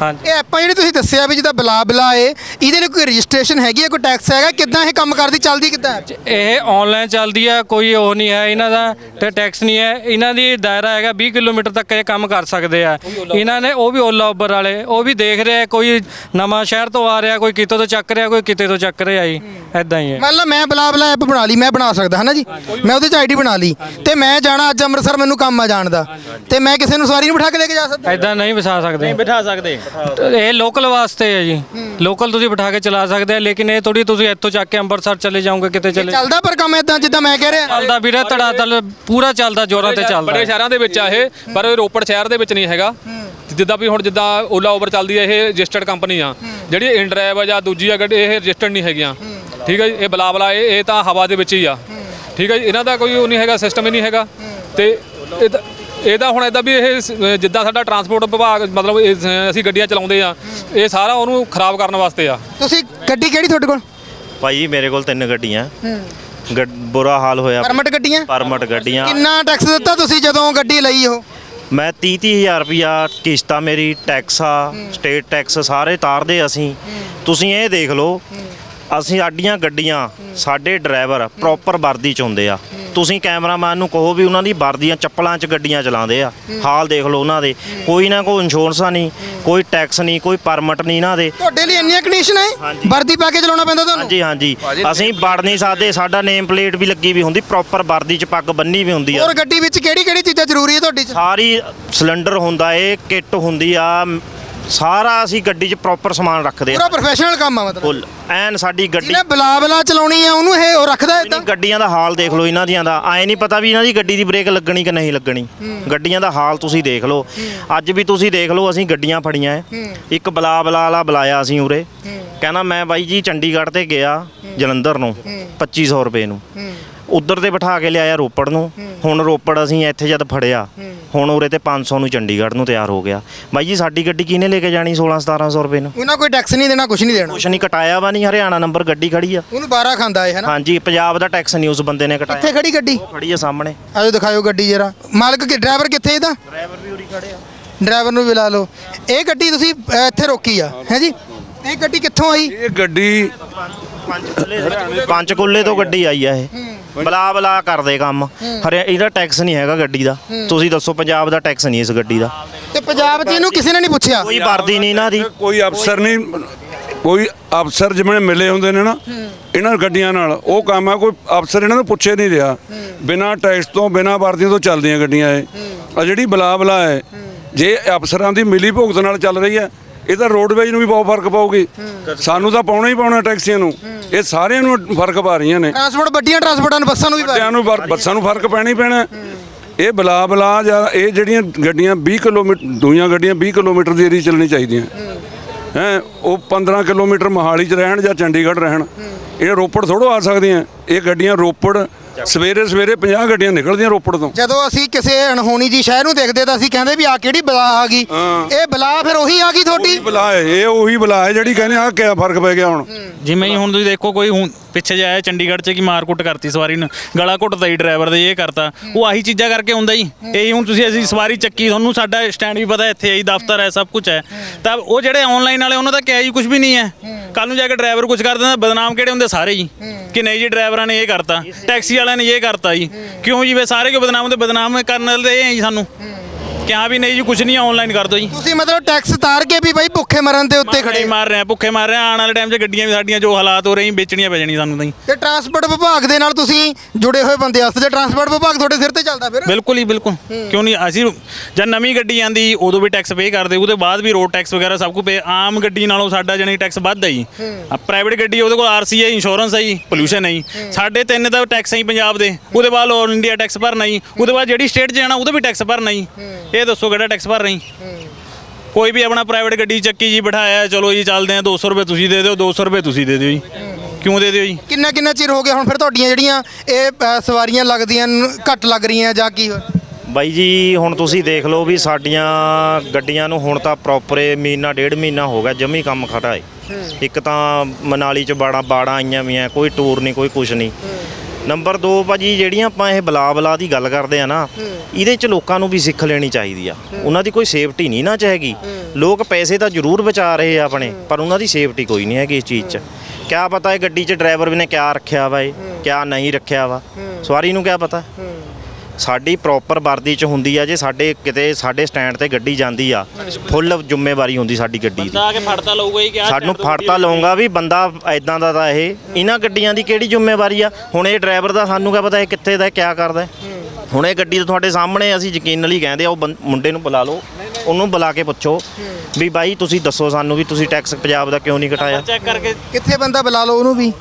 ਹਾਂਜੀ। ਇਹ ਐਪਾਂ ਜਿਹੜੀ ਤੁਸੀਂ ਦੱਸਿਆ ਵੀ ਜਿੱਦਾਂ ਬਲਾ ਬਲਾ ਏ ਇਹਦੇ ਲਈ ਕੋਈ ਰਜਿਸਟ੍ਰੇਸ਼ਨ ਹੈਗੀ ਹੈ ਕੋਈ ਟੈਕਸ ਹੈਗਾ? ਕਿੱਦਾਂ ਇਹ ਕੰਮ ਕਰਦੀ ਚੱਲਦੀ ਕਿੱਦਾਂ ਹੈ? ਇਹ ਆਨਲਾਈਨ ਚੱਲਦੀ ਆ ਕੋਈ ਉਹ ਨਹੀਂ ਹੈ ਇਹਨਾਂ ਦਾ ਤੇ ਟੈਕਸ ਨਹੀਂ ਹੈ। ਇਹਨਾਂ ਦੀ ਦਾਇਰਾ ਹੈਗਾ 20 ਕਿਲੋਮੀਟਰ ਤੱਕ ਇਹ ਕੰਮ ਕਰ ਸਕਦੇ ਆ। ਇਹਨਾਂ ਨੇ ਉਹ ਵੀ ਓਲਾ ਉਬਰ ਵਾਲੇ ਉਹ ਵੀ ਦੇਖ ਰਹੇ ਆ, ਕੋਈ ਨਵਾਂ ਸ਼ਹਿਰ ਤੋਂ ਆ ਰਿਹਾ ਕੋਈ ਕਿਤੋਂ ਤੋਂ ਚੱਕ ਰਿਹਾ ਕੋਈ ਕਿਤੇ ਤੋਂ ਚੱਕ ਰਿਹਾ ਜੀ। ਐਦਾਂ ਹੀ ਹੈ। ਮੰਨ ਲਓ ਮੈਂ ਬਲਾ ਬਲਾ ਐਪ ਬਣਾ ਲਈ ਮੈਂ ਬਣਾ ਸਕਦਾ ਹਨਾ ਜੀ? ਮੈਂ ਉਹਦੇ ਚ ਆਈਡੀ ਬਣਾ ਲਈ ਤੇ ਮੈਂ ਜਾਣਾ ਅੱਜ ਅੰਮ੍ਰਿਤਸਰ ਮੈਨੂੰ ਕੰਮ ਆ ਜਾਣ ਦਾ। ਤੇ ਮੈਂ ਕਿਸੇ ਨੂੰ ਸਵਾਰੀ ਨੂੰ ਬਿਠਾ ਕੇ ਲੈ ਕੇ ਜਾ ਸਕਦਾ? ਐਦਾਂ ਨਹੀਂ ਵਸਾ ਸਕਦੇ। ਬਿਠਾ ਸਕਦੇ। ਇਹ ਲੋਕਲ ਵਾਸਤੇ ਹੈ ਜੀ। ਲੋਕਲ ਤੁਸੀਂ ਬਿਠਾ ਕੇ ਚਲਾ ਸਕਦੇ ਆ ਲੇਕਿਨ ਇਹ ਥੋੜੀ ਤੁਸੀਂ ਇੱਥੋਂ ਚੱਕ ਕੇ ਅੰਮ੍ਰਿਤਸਰ ਚਲੇ ਜਾਓਗੇ ਕਿਤੇ ਚਲੇ ਚੱਲਦਾ ਪਰ ਕੰਮ ਇਦਾਂ ਜਿੱਦਾਂ ਮੈਂ ਕਹਿ ਰਿਹਾ। ਚੱਲਦਾ ਵੀਰੇ ਧੜਾ ਤਲ ਪੂਰਾ ਚੱਲਦਾ ਜੋਰਾਂ ਤੇ ਚੱਲਦਾ। ਬੜੇ ਸ਼ਹਿਰਾਂ ਦੇ ਵਿੱਚ ਆ ਇਹ ਪਰ ਇਹ ਰੋਪੜ ਸ਼ਹਿਰ ਦੇ ਵਿੱਚ ਨਹੀਂ ਹੈਗਾ। ਜਿੱਦਾਂ ਵੀ ਹੁਣ ਜਿੱਦਾਂ ਓਲਾ ਉਬਰ ਚੱਲਦੀ ਹੈ ਇਹ ਰਜਿਸਟਰਡ ਕੰਪਨੀ ਆ। ਜਿਹੜੀ ਇਨਡਰਾਈਵ ਆ ਜਾਂ ਦੂਜੀ ਆ ਗੱਡੀ ਇਹ ਰਜਿਸਟਰਡ ਨਹੀਂ ਹੈਗੀਆਂ। ਠੀਕ ਹੈ ਜੀ ਇਹ ਬਲਾ ਬਲਾ ਇਹ ਇਹ ਤਾਂ ਹਵਾ ਦੇ ਵਿੱਚ ਹੀ ਆ। ਠੀਕ ਹੈ ਜੀ ਇਹਨਾਂ ਦਾ ਕੋਈ ਉਹ ਨਹੀਂ ਹੈਗਾ ਸਿਸਟਮ ਹੀ ਨਹੀਂ ਹੈਗਾ। ਤੇ ਇਹ ਤਾਂ- ਇਹਦਾ ਹੁਣ ਇਦਾਂ ਵੀ ਇਹ ਸ- ਜਿੱਦਾਂ ਸਾਡਾ ਟਰਾਂਸਪੋਰਟ ਵਿਭਾਗ ਮਤਲਬ ਇਹ ਸ- ਅਸੀਂ ਗੱਡੀਆਂ ਚਲਾਉਂਦੇ ਆ ਇਹ ਸਾਰਾ ਉਹਨੂੰ ਖਰਾਬ ਕਰਨ ਵਾਸਤੇ ਆ। ਤੁਸੀਂ ਗੱਡੀ ਕਿਹੜੀ ਤੁਹਾਡੇ ਕੋਲ? ਭਾਈ ਮੇਰੇ ਕੋਲ ਤਿੰਨ ਗੱਡੀਆਂ। ਗੱਡ- ਬੁਰਾ ਹਾਲ ਹੋਇਆ ਪਰਮਿਟ ਗੱਡੀਆਂ? ਪਰਮਟ ਗੱਡੀਆਂ। ਕਿੰਨਾ ਟੈਕਸ ਦਿੱਤਾ ਤੁਸੀਂ ਜਦੋਂ ਗੱਡੀ ਲਈ ਉਹ? ਮੈਂ 30 ਤੀਹ ਹਜ਼ਾਰ ਰੁਪਿਆ ਕਿਸ਼ਤਾਂ ਮੇਰੀ ਟੈਕਸ ਆ ਸਟੇਟ ਟੈਕਸ ਸਾਰੇ ਤਾਰਦੇ ਅਸੀਂ। ਤੁਸੀਂ ਇਹ ਦੇਖ ਲਓ ਅਸੀਂ ਸਾਡੀਆਂ ਗੱਡੀਆਂ ਸਾਡੇ ਡਰਾਈਵਰ ਪ੍ਰੋਪਰ ਵਰਦੀ ਚ ਹੁੰਦੇ ਆ। ਤੁਸੀਂ ਕੈਮਰਾਮੈਨ ਨੂੰ ਕਹੋ ਵੀ ਉਹਨਾਂ ਦੀ ਵਰਦੀਆਂ ਚੱਪਲਾਂ 'ਚ ਗੱਡੀਆਂ ਚਲਾਉਂਦੇ ਆ। ਹਾਲ ਦੇਖ ਲਓ ਉਹਨਾਂ ਦੇ। ਕੋਈ ਨਾ ਕੋਈ ਇੰਸ਼ੋਰੈਂਸਾਂ ਨਹੀਂ ਕੋਈ ਟੈਕਸ ਨਹੀਂ ਕੋਈ ਪਰਮਿਟ ਨਹੀਂ ਇਹਨਾਂ ਦੇ। ਤੁਹਾਡੇ ਲਈ ਇੰਨੀਆਂ ਕੰਡੀਸ਼ਨ ਹੈ ਹਾਂਜੀ। ਵਰਦੀ ਪਾ ਕੇ ਚਲਾਉਣਾ ਪੈਂਦਾ ਤੁਹਾਨੂੰ? ਹਾਂਜੀ ਹਾਂਜੀ। ਅਸੀਂ ਵੜ ਨਹੀਂ ਸਕਦੇ ਸਾਡਾ ਨੇਮ ਪਲੇਟ ਵੀ ਲੱਗੀ ਵੀ ਹੁੰਦੀ ਪ੍ਰੋਪਰ ਵਰਦੀ 'ਚ ਪੱਗ ਬੰਨੀ ਵੀ ਹੁੰਦੀ ਆ। ਹੋਰ ਗੱਡੀ ਵਿੱਚ ਕਿਹੜੀ ਕਿਹੜੀ ਚੀਜ਼ਾਂ ਜ਼ਰੂਰੀ ਹੈ ਤੁਹਾਡੀ ਚ? ਸਾਰੀ ਸਿਲੰਡਰ ਹੁੰਦਾ ਏ ਕਿੱਟ ਹੁੰਦੀ ਆ ਸਾਰਾ ਅਸੀਂ ਗੱਡੀ 'ਚ ਪ੍ਰੋਪਰ ਸਮਾਨ ਰੱਖਦੇ ਪੂਰਾ ਆ ਪ੍ਰੋਫੈਸ਼ਨਲ ਕੰਮ ਆ ਮਤਲਬ। ਫੁੱਲ ਐਨ ਸਾਡੀ ਗੱਡੀ ਜਿਹਨੇ ਬਲਾ ਬਲਾ ਚਲਾਉਣੀ ਆ ਉਹਨੂੰ ਇਹ ਉਹ ਰੱਖਦਾ ਇਦਾਂ ਨਹੀਂ, ਗੱਡੀਆਂ ਦਾ ਹਾਲ ਦੇਖ ਲਓ ਇਹਨਾਂ ਦੀਆਂ ਦਾ। ਐ ਨਹੀਂ ਪਤਾ ਵੀ ਇਹਨਾਂ ਦੀ ਗੱਡੀ ਦੀ ਬ੍ਰੇਕ ਲੱਗਣੀ ਕਿ ਨਹੀਂ ਲੱਗਣੀ। ਗੱਡੀਆਂ ਦਾ ਹਾਲ ਤੁਸੀਂ ਦੇਖ ਲਓ। ਅੱਜ ਵੀ ਤੁਸੀਂ ਦੇਖ ਲਓ ਅਸੀਂ ਗੱਡੀਆਂ ਫੜੀਆਂ ਐ। ਇੱਕ ਬਲਾ ਬਲਾ ਵਾਲਾ ਬੁਲਾਇਆ ਅਸੀਂ ਉਰੇ। ਕਹਿੰਦਾ ਮੈਂ ਬਾਈ ਜੀ ਚੰਡੀਗੜ੍ਹ ਤੇ ਗਿਆ ਜਲੰਧਰ ਨੂੰ 2500 ਰੁਪਏ ਨੂੰ। ਉਧਰ ਤੇ ਬਿਠਾ ਕੇ ਲਿਆਇਆ ਰੋਪੜ ਨੂੰ। ਹੁਣ ਰੋਪੜ ਅਸੀਂ ਇੱਥੇ ਜਦ ਫੜਿਆ ਹੁਣ ਉਰੇ ਤੇ 500 ਨੂੰ ਚੰਡੀਗੜ੍ਹ ਨੂੰ ਤਿਆਰ ਹੋ ਗਿਆ। ਬਾਈ ਜੀ ਸਾਡੀ ਗੱਡੀ ਕਿਹਨੇ ਲੈ ਕੇ ਜਾਣੀ 16 1700 ਰੁਪਏ ਨੂੰ? ਉਹਨਾਂ ਕੋਈ ਟੈਕਸ ਨਹੀਂ ਦੇਣਾ ਕੁਝ ਨਹੀਂ ਦੇਣਾ। ਕੁਛ ਨਹੀਂ ਕਟਾਇਆ ਵਾ ਨਹੀਂ ਹਰਿਆਣਾ ਨੰਬਰ ਗੱਡੀ ਖੜੀ ਆ। ਉਹਨੂੰ ਬਾਰਾ ਖਾਂਦਾ ਹੈ ਹਨਾ? ਹਾਂਜੀ ਪੰਜਾਬ ਦਾ ਟੈਕਸ ਨਹੀਂ ਉਸ ਬੰਦੇ ਨੇ ਕਟਾਇਆ। ਕਿੱਥੇ ਖੜੀ ਗੱਡੀ? ਖੜੀ ਆ ਸਾਹਮਣੇ। ਆਜੋ ਦਿਖਾਇਓ ਗੱਡੀ ਜਰਾ। ਮਾਲਕ ਕਿ ਡਰਾਈਵਰ ਕਿੱਥੇ ਇਹਦਾ? ਡਰਾਈਵਰ ਵੀ ਉਰੀ ਖੜੇ ਆ। ਡਰਾਈਵਰ ਨੂੰ ਵੀ ਲਾ ਲਓ। ਇਹ ਗੱਡੀ ਤੁਸੀਂ ਇੱਥੇ ਰੋਕੀ ਆ ਹੈ ਜੀ? ਇਹ ਗੱਡੀ ਕਿੱਥੋਂ ਆਈ? ਇਹ ਗੱਡੀ ਪੰਚਕੁੱਲੇ ਤੋਂ ਗੱਡੀ ਆਈ ਆ ਇਹ। ਬਲਾ ਬਲਾ ਕਰਦੇ ਕੰਮ। ਹਰੇ ਇਹਦਾ ਟੈਕਸ ਨਹੀਂ ਹੈਗਾ ਗੱਡੀ ਦਾ। ਤੁਸੀਂ ਦੱਸੋ ਪੰਜਾਬ ਦਾ ਟੈਕਸ ਨਹੀਂ ਇਸ ਗੱਡੀ ਦਾ। ਤੇ ਪੰਜਾਬ 'ਚ ਇਹਨੂੰ ਕਿਸੇ ਨੇ ਨਹੀਂ ਪੁੱਛਿਆ? ਕੋਈ ਵਰਦੀ ਨਹੀਂ ਇਹਨਾਂ ਦੀ। ਕੋਈ ਅਫਸਰ ਨਹੀਂ ਕੋਈ ਅਫਸਰ ਜਿਵੇਂ ਮਿਲੇ ਹੁੰਦੇ ਨੇ ਨਾ ਇਹਨਾਂ ਗੱਡੀਆਂ ਨਾਲ ਉਹ ਕੰਮ ਆ ਕੋਈ ਅਫਸਰ ਇਹਨਾਂ ਨੂੰ ਪੁੱਛੇ ਨਹੀਂ ਰਿਹਾ। ਬਿਨਾਂ ਟੈਕਸ ਤੋਂ ਬਿਨਾਂ ਵਰਦੀਆਂ ਤੋਂ ਚੱਲਦੀਆਂ ਗੱਡੀਆਂ ਇਹ। ਆ ਜਿਹੜੀ ਬਲਾ ਬਲਾ ਹੈ। ਜੇ ਅਫਸਰਾਂ ਦੀ ਮਿਲੀ ਭੁਗਤ ਨਾਲ ਚੱਲ ਰਹੀ ਹੈ ਇਹ ਤਾਂ ਰੋਡਵੇਜ ਨੂੰ ਵੀ ਬਹੁਤ ਫ਼ਰਕ ਪਾਊਗੀ। ਸਾਨੂੰ ਤਾਂ ਪਾਉਣਾ ਹੀ ਪਾਉਣਾ ਟੈਕਸੀਆਂ ਨੂੰ। ਇਹ ਸਾਰਿਆਂ ਨੂੰ ਫ਼ਰਕ ਪਾ ਰਹੀਆਂ ਨੇ। ਟਰਾਂਸਪੋਰਟ ਵੱਡੀਆਂ ਟਰਾਂਸਪੋਰਟਾਂ ਨੂੰ ਬੱਸਾਂ ਨੂੰ ਵੀ ਨੂੰ ਵਰ- ਬੱਸਾਂ ਨੂੰ ਫ਼ਰਕ ਪੈਣਾ ਹੀ ਪੈਣਾ। ਇਹ ਬਲਾ ਬਲਾ ਜਾਂ ਇਹ ਜਿਹੜੀਆਂ ਗੱਡੀਆਂ 20 ਕਿਲੋਮੀਟਰ ਦੂਈਆਂ ਗੱਡੀਆਂ 20 ਕਿਲੋਮੀਟਰ ਦੀ ਏਰੀ ਚੱਲਣੀ ਚਾਹੀਦੀਆਂ। ਹੈ। ਉਹ 15 ਕਿਲੋਮੀਟਰ ਮੋਹਾਲੀ 'ਚ ਰਹਿਣ ਜਾਂ ਚੰਡੀਗੜ੍ਹ ਰਹਿਣ। ਇਹ ਰੋਪੜ ਥੋੜੋ ਆ ਸਕਦੀਆਂ। ਇਹ ਗੱਡੀਆਂ ਰੋਪੜ ਸਵੇਰੇ ਸਵੇਰੇ 50 ਗੱਡੀਆਂ ਨਿਕਲਦੀਆਂ ਰੋਪੜ ਤੋਂ। ਜਦੋਂ ਅਸੀਂ ਕਿਸੇ ਅਣਹੋਣੀ ਜੀ ਸ਼ਹਿਰ ਨੂੰ ਦੇਖਦੇ ਤਾਂ ਅਸੀਂ ਕਹਿੰਦੇ ਵੀ ਆ ਕਿਹੜੀ ਬਲਾ ਆ ਗਈ। ਹਾਂ। ਇਹ ਬਲਾ ਫਿਰ ਉਹੀ ਆ ਗਈ ਤੁਹਾਡੀ? ਬਲਾ ਇਹ ਉਹੀ ਬਲਾ ਹੈ ਜਿਹੜੀ ਕਹਿੰਦੇ ਆ ਕਿਆ ਫ਼ਰਕ ਪੈ ਗਿਆ ਹੁਣ। ਜਿਵੇਂ ਹੀ ਹੁਣ ਤੁਸੀਂ ਦੇਖੋ ਕੋਈ ਹੁਣ ਪਿੱਛੇ ਜਾਇਆ ਚੰਡੀਗੜ੍ਹ 'ਚ ਕਿ ਮਾਰ ਕੁੱਟ ਕਰਤੀ ਸਵਾਰੀ ਨੂੰ, ਗਲਾ ਘੁੱਟਦਾ ਹੀ ਡਰਾਈਵਰ ਦੇ, ਇਹ ਕਰਤਾ। ਉਹ ਆਹੀ ਚੀਜ਼ਾਂ ਕਰਕੇ ਹੁੰਦਾ ਹੀ ਇਹੀ ਹੁਣ ਤੁਸੀਂ ਅਸੀਂ ਸਵਾਰੀ ਚੱਕੀ, ਤੁਹਾਨੂੰ ਸਾਡਾ ਸਟੈਂਡ ਵੀ ਪਤਾ ਇੱਥੇ ਹੈ ਦਫ਼ਤਰ ਹੈ, ਸਭ ਕੁਝ ਹੈ। ਤਾਂ ਉਹ ਜਿਹੜੇ ਆਨਲਾਈਨ ਵਾਲੇ, ਉਹਨਾਂ ਦਾ ਕਿਹਾ ਜੀ ਕੁਝ ਵੀ ਨਹੀਂ ਹੈ। ਕੱਲ ਨੂੰ ਜਾ ਕੇ ਡਰਾਈਵਰ ਕੁਝ ਕਰ ਦਿੰਦਾ, ਬਦਨਾਮ ਕਿਹੜੇ ਹੁੰਦੇ ਸਾਰੇ ਹੀ ਕਿ ਨਹੀਂ ਜੀ, ਡਰਾਈਵਰਾਂ ਨੇ ਇਹ ਕਰਤਾ, ਟੈਕਸੀ ਵਾਲਿਆਂ ਨੇ ਇਹ ਕਰਤਾ ਜੀ। ਕਿਉਂ ਜੀ, ਵੇ ਸਾਰੇ ਕਿਉਂ ਬਦਨਾਮ ਹੁੰਦੇ? ਬਦਨਾਮ ਕਰਨ ਵਾਲੇ ਇਹ ਹੈ ਜੀ ਸਾਨੂੰ। ਕਿ ਹਾਂ ਵੀ ਨਹੀਂ ਜੀ ਕੁਝ ਨਹੀਂ ਆਨਲਾਈਨ ਕਰ ਦਿਓ ਜੀ। ਤੁਸੀਂ ਮਤਲਬ ਟੈਕਸ ਤਾਰ ਕੇ ਵੀ ਬਾਈ ਭੁੱਖੇ ਮਰਨ ਦੇ ਉੱਤੇ ਖੜੇ ਮਾਰ ਰਹੇ ਆ ਭੁੱਖੇ ਮਾਰ ਰਹੇ ਆ ਆਉਣ ਵਾਲੇ ਟਾਈਮ 'ਚ ਗੱਡੀਆਂ ਵੀ ਸਾਡੀਆਂ ਜੋ ਹਾਲਾਤ ਹੋ ਰਹੇ ਵੇਚਣੀਆਂ ਪੈ ਜਾਣੀਆਂ ਸਾਨੂੰ ਤਾਂ ਜੀ। ਤੇ ਟਰਾਂਸਪੋਰਟ ਵਿਭਾਗ ਦੇ ਨਾਲ ਤੁਸੀਂ ਜੁੜੇ ਹੋਏ ਬੰਦੇ ਵਾਸਤੇ ਜੇ ਟਰਾਂਸਪੋਰਟ ਵਿਭਾਗ ਤੁਹਾਡੇ ਸਿਰ ਤੇ ਚੱਲਦਾ ਫਿਰ? ਬਿਲਕੁਲ ਹੀ ਬਿਲਕੁਲ। ਕਿਉਂ ਨਹੀਂ ਅਸੀਂ ਜਦ ਨਵੀਂ ਗੱਡੀ ਆਂਦੀ ਉਦੋਂ ਵੀ ਟੈਕਸ ਪੇ ਕਰਦੇ ਉਹਦੇ ਬਾਅਦ ਵੀ ਰੋਡ ਟੈਕਸ ਵਗੈਰਾ ਸਭ ਕੁਝ ਪੇ ਆਮ ਗੱਡੀ ਨਾਲੋਂ ਸਾਡਾ ਜਣੀ ਟੈਕਸ ਵੱਧ ਹੈ। ਜੀ ਆ ਪ੍ਰਾਈਵੇਟ ਗੱਡੀ ਉਹਦੇ ਕੋਲ ਆਰਸੀ ਹੈ ਇੰਸ਼ੋਰੈਂਸ ਹੈ ਜੀ ਪੋਲੂਸ਼ਨ ਹੈ ਜੀ। ਸਾਡੇ ਤਿੰਨ ਦਾ ਟੈਕਸ ਹੈ ਜੀ ਪੰਜਾਬ ਦੇ ਉਹਦੇ ਬਾਅਦ ਆਲ ਇੰਡੀਆ ਟੈਕਸ ਭਰਨਾ ਜੀ ਉਹਦੇ ਬਾਅਦ ਜਿਹੜੀ ਸਟੇਟ ਜਾਣਾ ਉਹਦੇ ਵੀ ਟੈਕਸ ਭਰਨਾ ਜੀ। ਇਹ ਦੱਸੋ ਕਿਹੜਾ ਟੈਕਸ ਭਰ ਰਹੀ ਕੋਈ ਵੀ ਆਪਣਾ ਪ੍ਰਾਈਵੇਟ ਗੱਡੀ ਚੱਕੀ ਜੀ ਬਿਠਾਇਆ ਚਲੋ ਜੀ ਚੱਲਦੇ ਆ 200 ਰੁਪਏ ਤੁਸੀਂ ਦੇ ਦਿਓ 200 ਰੁਪਏ ਤੁਸੀਂ ਦੇ ਦਿਓ ਜੀ। ਕਿਉਂ ਦੇ ਦਿਓ ਜੀ? ਕਿੰਨਾ ਕਿੰਨਾ ਚਿਰ ਹੋ ਗਿਆ ਹੁਣ ਫਿਰ ਤੁਹਾਡੀਆਂ ਜਿਹੜੀਆਂ ਇਹ ਅ, ਸਵਾਰੀਆਂ ਲੱਗਦੀਆਂ ਨ- ਘੱਟ ਲੱਗ ਰਹੀਆਂ ਜਾਂ ਕੀ ਹੋ- ਬਾਈ ਜੀ ਹੁਣ ਤੁਸੀਂ ਦੇਖ ਲਓ ਵੀ ਸਾਡੀਆਂ ਗੱਡੀਆਂ ਨੂੰ ਹੁਣ ਤਾਂ ਪ੍ਰੋਪਰ ਮਹੀਨਾ ਡੇਢ ਮਹੀਨਾ ਹੋ ਗਿਆ ਜਮੀ ਕੰਮ ਖੜਾ ਏ। ਇੱਕ ਤਾਂ ਮਨਾਲੀ ਚ ਬਾੜਾ ਬਾੜਾ ਆਈਆਂ ਵੀ ਆ ਕੋਈ ਟੂਰ ਨਹੀਂ ਕੋਈ ਕੁਛ ਨਹੀਂ। ਨੰਬਰ 2 ਭਾਜੀ ਜਿਹੜੀਆਂ ਆਪਾਂ ਇਹ ਬਲਾ ਬਲਾ ਦੀ ਗੱਲ ਕਰਦੇ ਆ ਨਾ ਇਹਦੇ ਚ ਲੋਕਾਂ ਨੂੰ ਵੀ ਸਿੱਖ ਲੈਣੀ ਚਾਹੀਦੀ ਆ। ਉਹਨਾਂ ਦੀ ਕੋਈ ਸੇਫਟੀ ਨਹੀਂ ਨਾ ਚਾਹੇਗੀ ਲੋਕ ਪੈਸੇ ਤਾਂ ਜ਼ਰੂਰ ਬਚਾ ਰਹੇ ਆ ਆਪਣੇ ਪਰ ਉਹਨਾਂ ਦੀ ਸੇਫਟੀ ਕੋਈ ਨਹੀਂ ਹੈਗੀ ਇਸ ਚੀਜ਼ 'ਚ। ਕਿਆ ਪਤਾ ਇਹ ਗੱਡੀ 'ਚ ਡਰਾਈਵਰ ਵੀ ਨੇ ਕਿਆ ਰੱਖਿਆ ਵਾ ਇਹ ਕਿਆ ਨਹੀਂ ਰੱਖਿਆ ਵਾ। ਸਵਾਰੀ ਨੂੰ ਕਿਆ ਪਤਾ? ਸਾਡੀ ਪ੍ਰੋਪਰ ਵਰਦੀ ਚ ਹੁੰਦੀ ਆ ਜੇ ਸਾਡੇ ਕਿਤੇ ਸਾਡੇ ਸਟੈਂਡ ਤੇ ਗੱਡੀ ਜਾਂਦੀ ਆ ਫੁੱਲ ਜ਼ਿੰਮੇਵਾਰੀ ਹੁੰਦੀ ਸਾਡੀ ਗੱਡੀ ਦੀ। ਆ ਕੇ ਫੜਤਾ ਲਊਗਾ ਜੀ ਕਿ ਆਹ ਸਾਨੂੰ ਫੜਤਾ ਲਊਗਾ ਵੀ ਬੰਦਾ ਐਦਾਂ ਦਾ ਤਾਂ ਇਹ ਇਹਨਾਂ ਗੱਡੀਆਂ ਦੀ ਕਿਹੜੀ ਜ਼ਿੰਮੇਵਾਰੀ ਆ? ਹੁਣ ਇਹ ਡਰਾਈਵਰ ਦਾ ਸਾਨੂੰ ਕਿਆ ਪਤਾ ਇਹ ਕਿੱਥੇ ਦਾ ਕਿਆ ਕਰਦਾ ਹੈ। ਹੁਣ ਇਹ ਗੱਡੀ ਤਾਂ ਤੁਹਾਡੇ ਸਾਹਮਣੇ ਅਸੀਂ ਯਕੀਨਲੀ ਕਹਿੰਦੇ ਆ ਉਹ ਬੰ- ਮੁੰਡੇ ਨੂੰ ਬੁਲਾ ਲਓ ਉਹਨੂੰ ਬੁਲਾ ਕੇ ਪੁੱਛੋ ਵੀ ਬਾਈ ਤੁਸੀਂ ਦੱਸੋ ਸਾਨੂੰ ਵੀ ਤੁਸੀਂ ਟੈਕਸ ਪੰਜਾਬ ਦਾ ਕਿਉਂ ਨਹੀਂ ਘਟਾਇਆ? ਚੈੱਕ ਕਰਕੇ ਕਿੱਥੇ ਬੰਦਾ ਬੁਲਾ ਲਓ ਉਹਨੂੰ ਵੀ?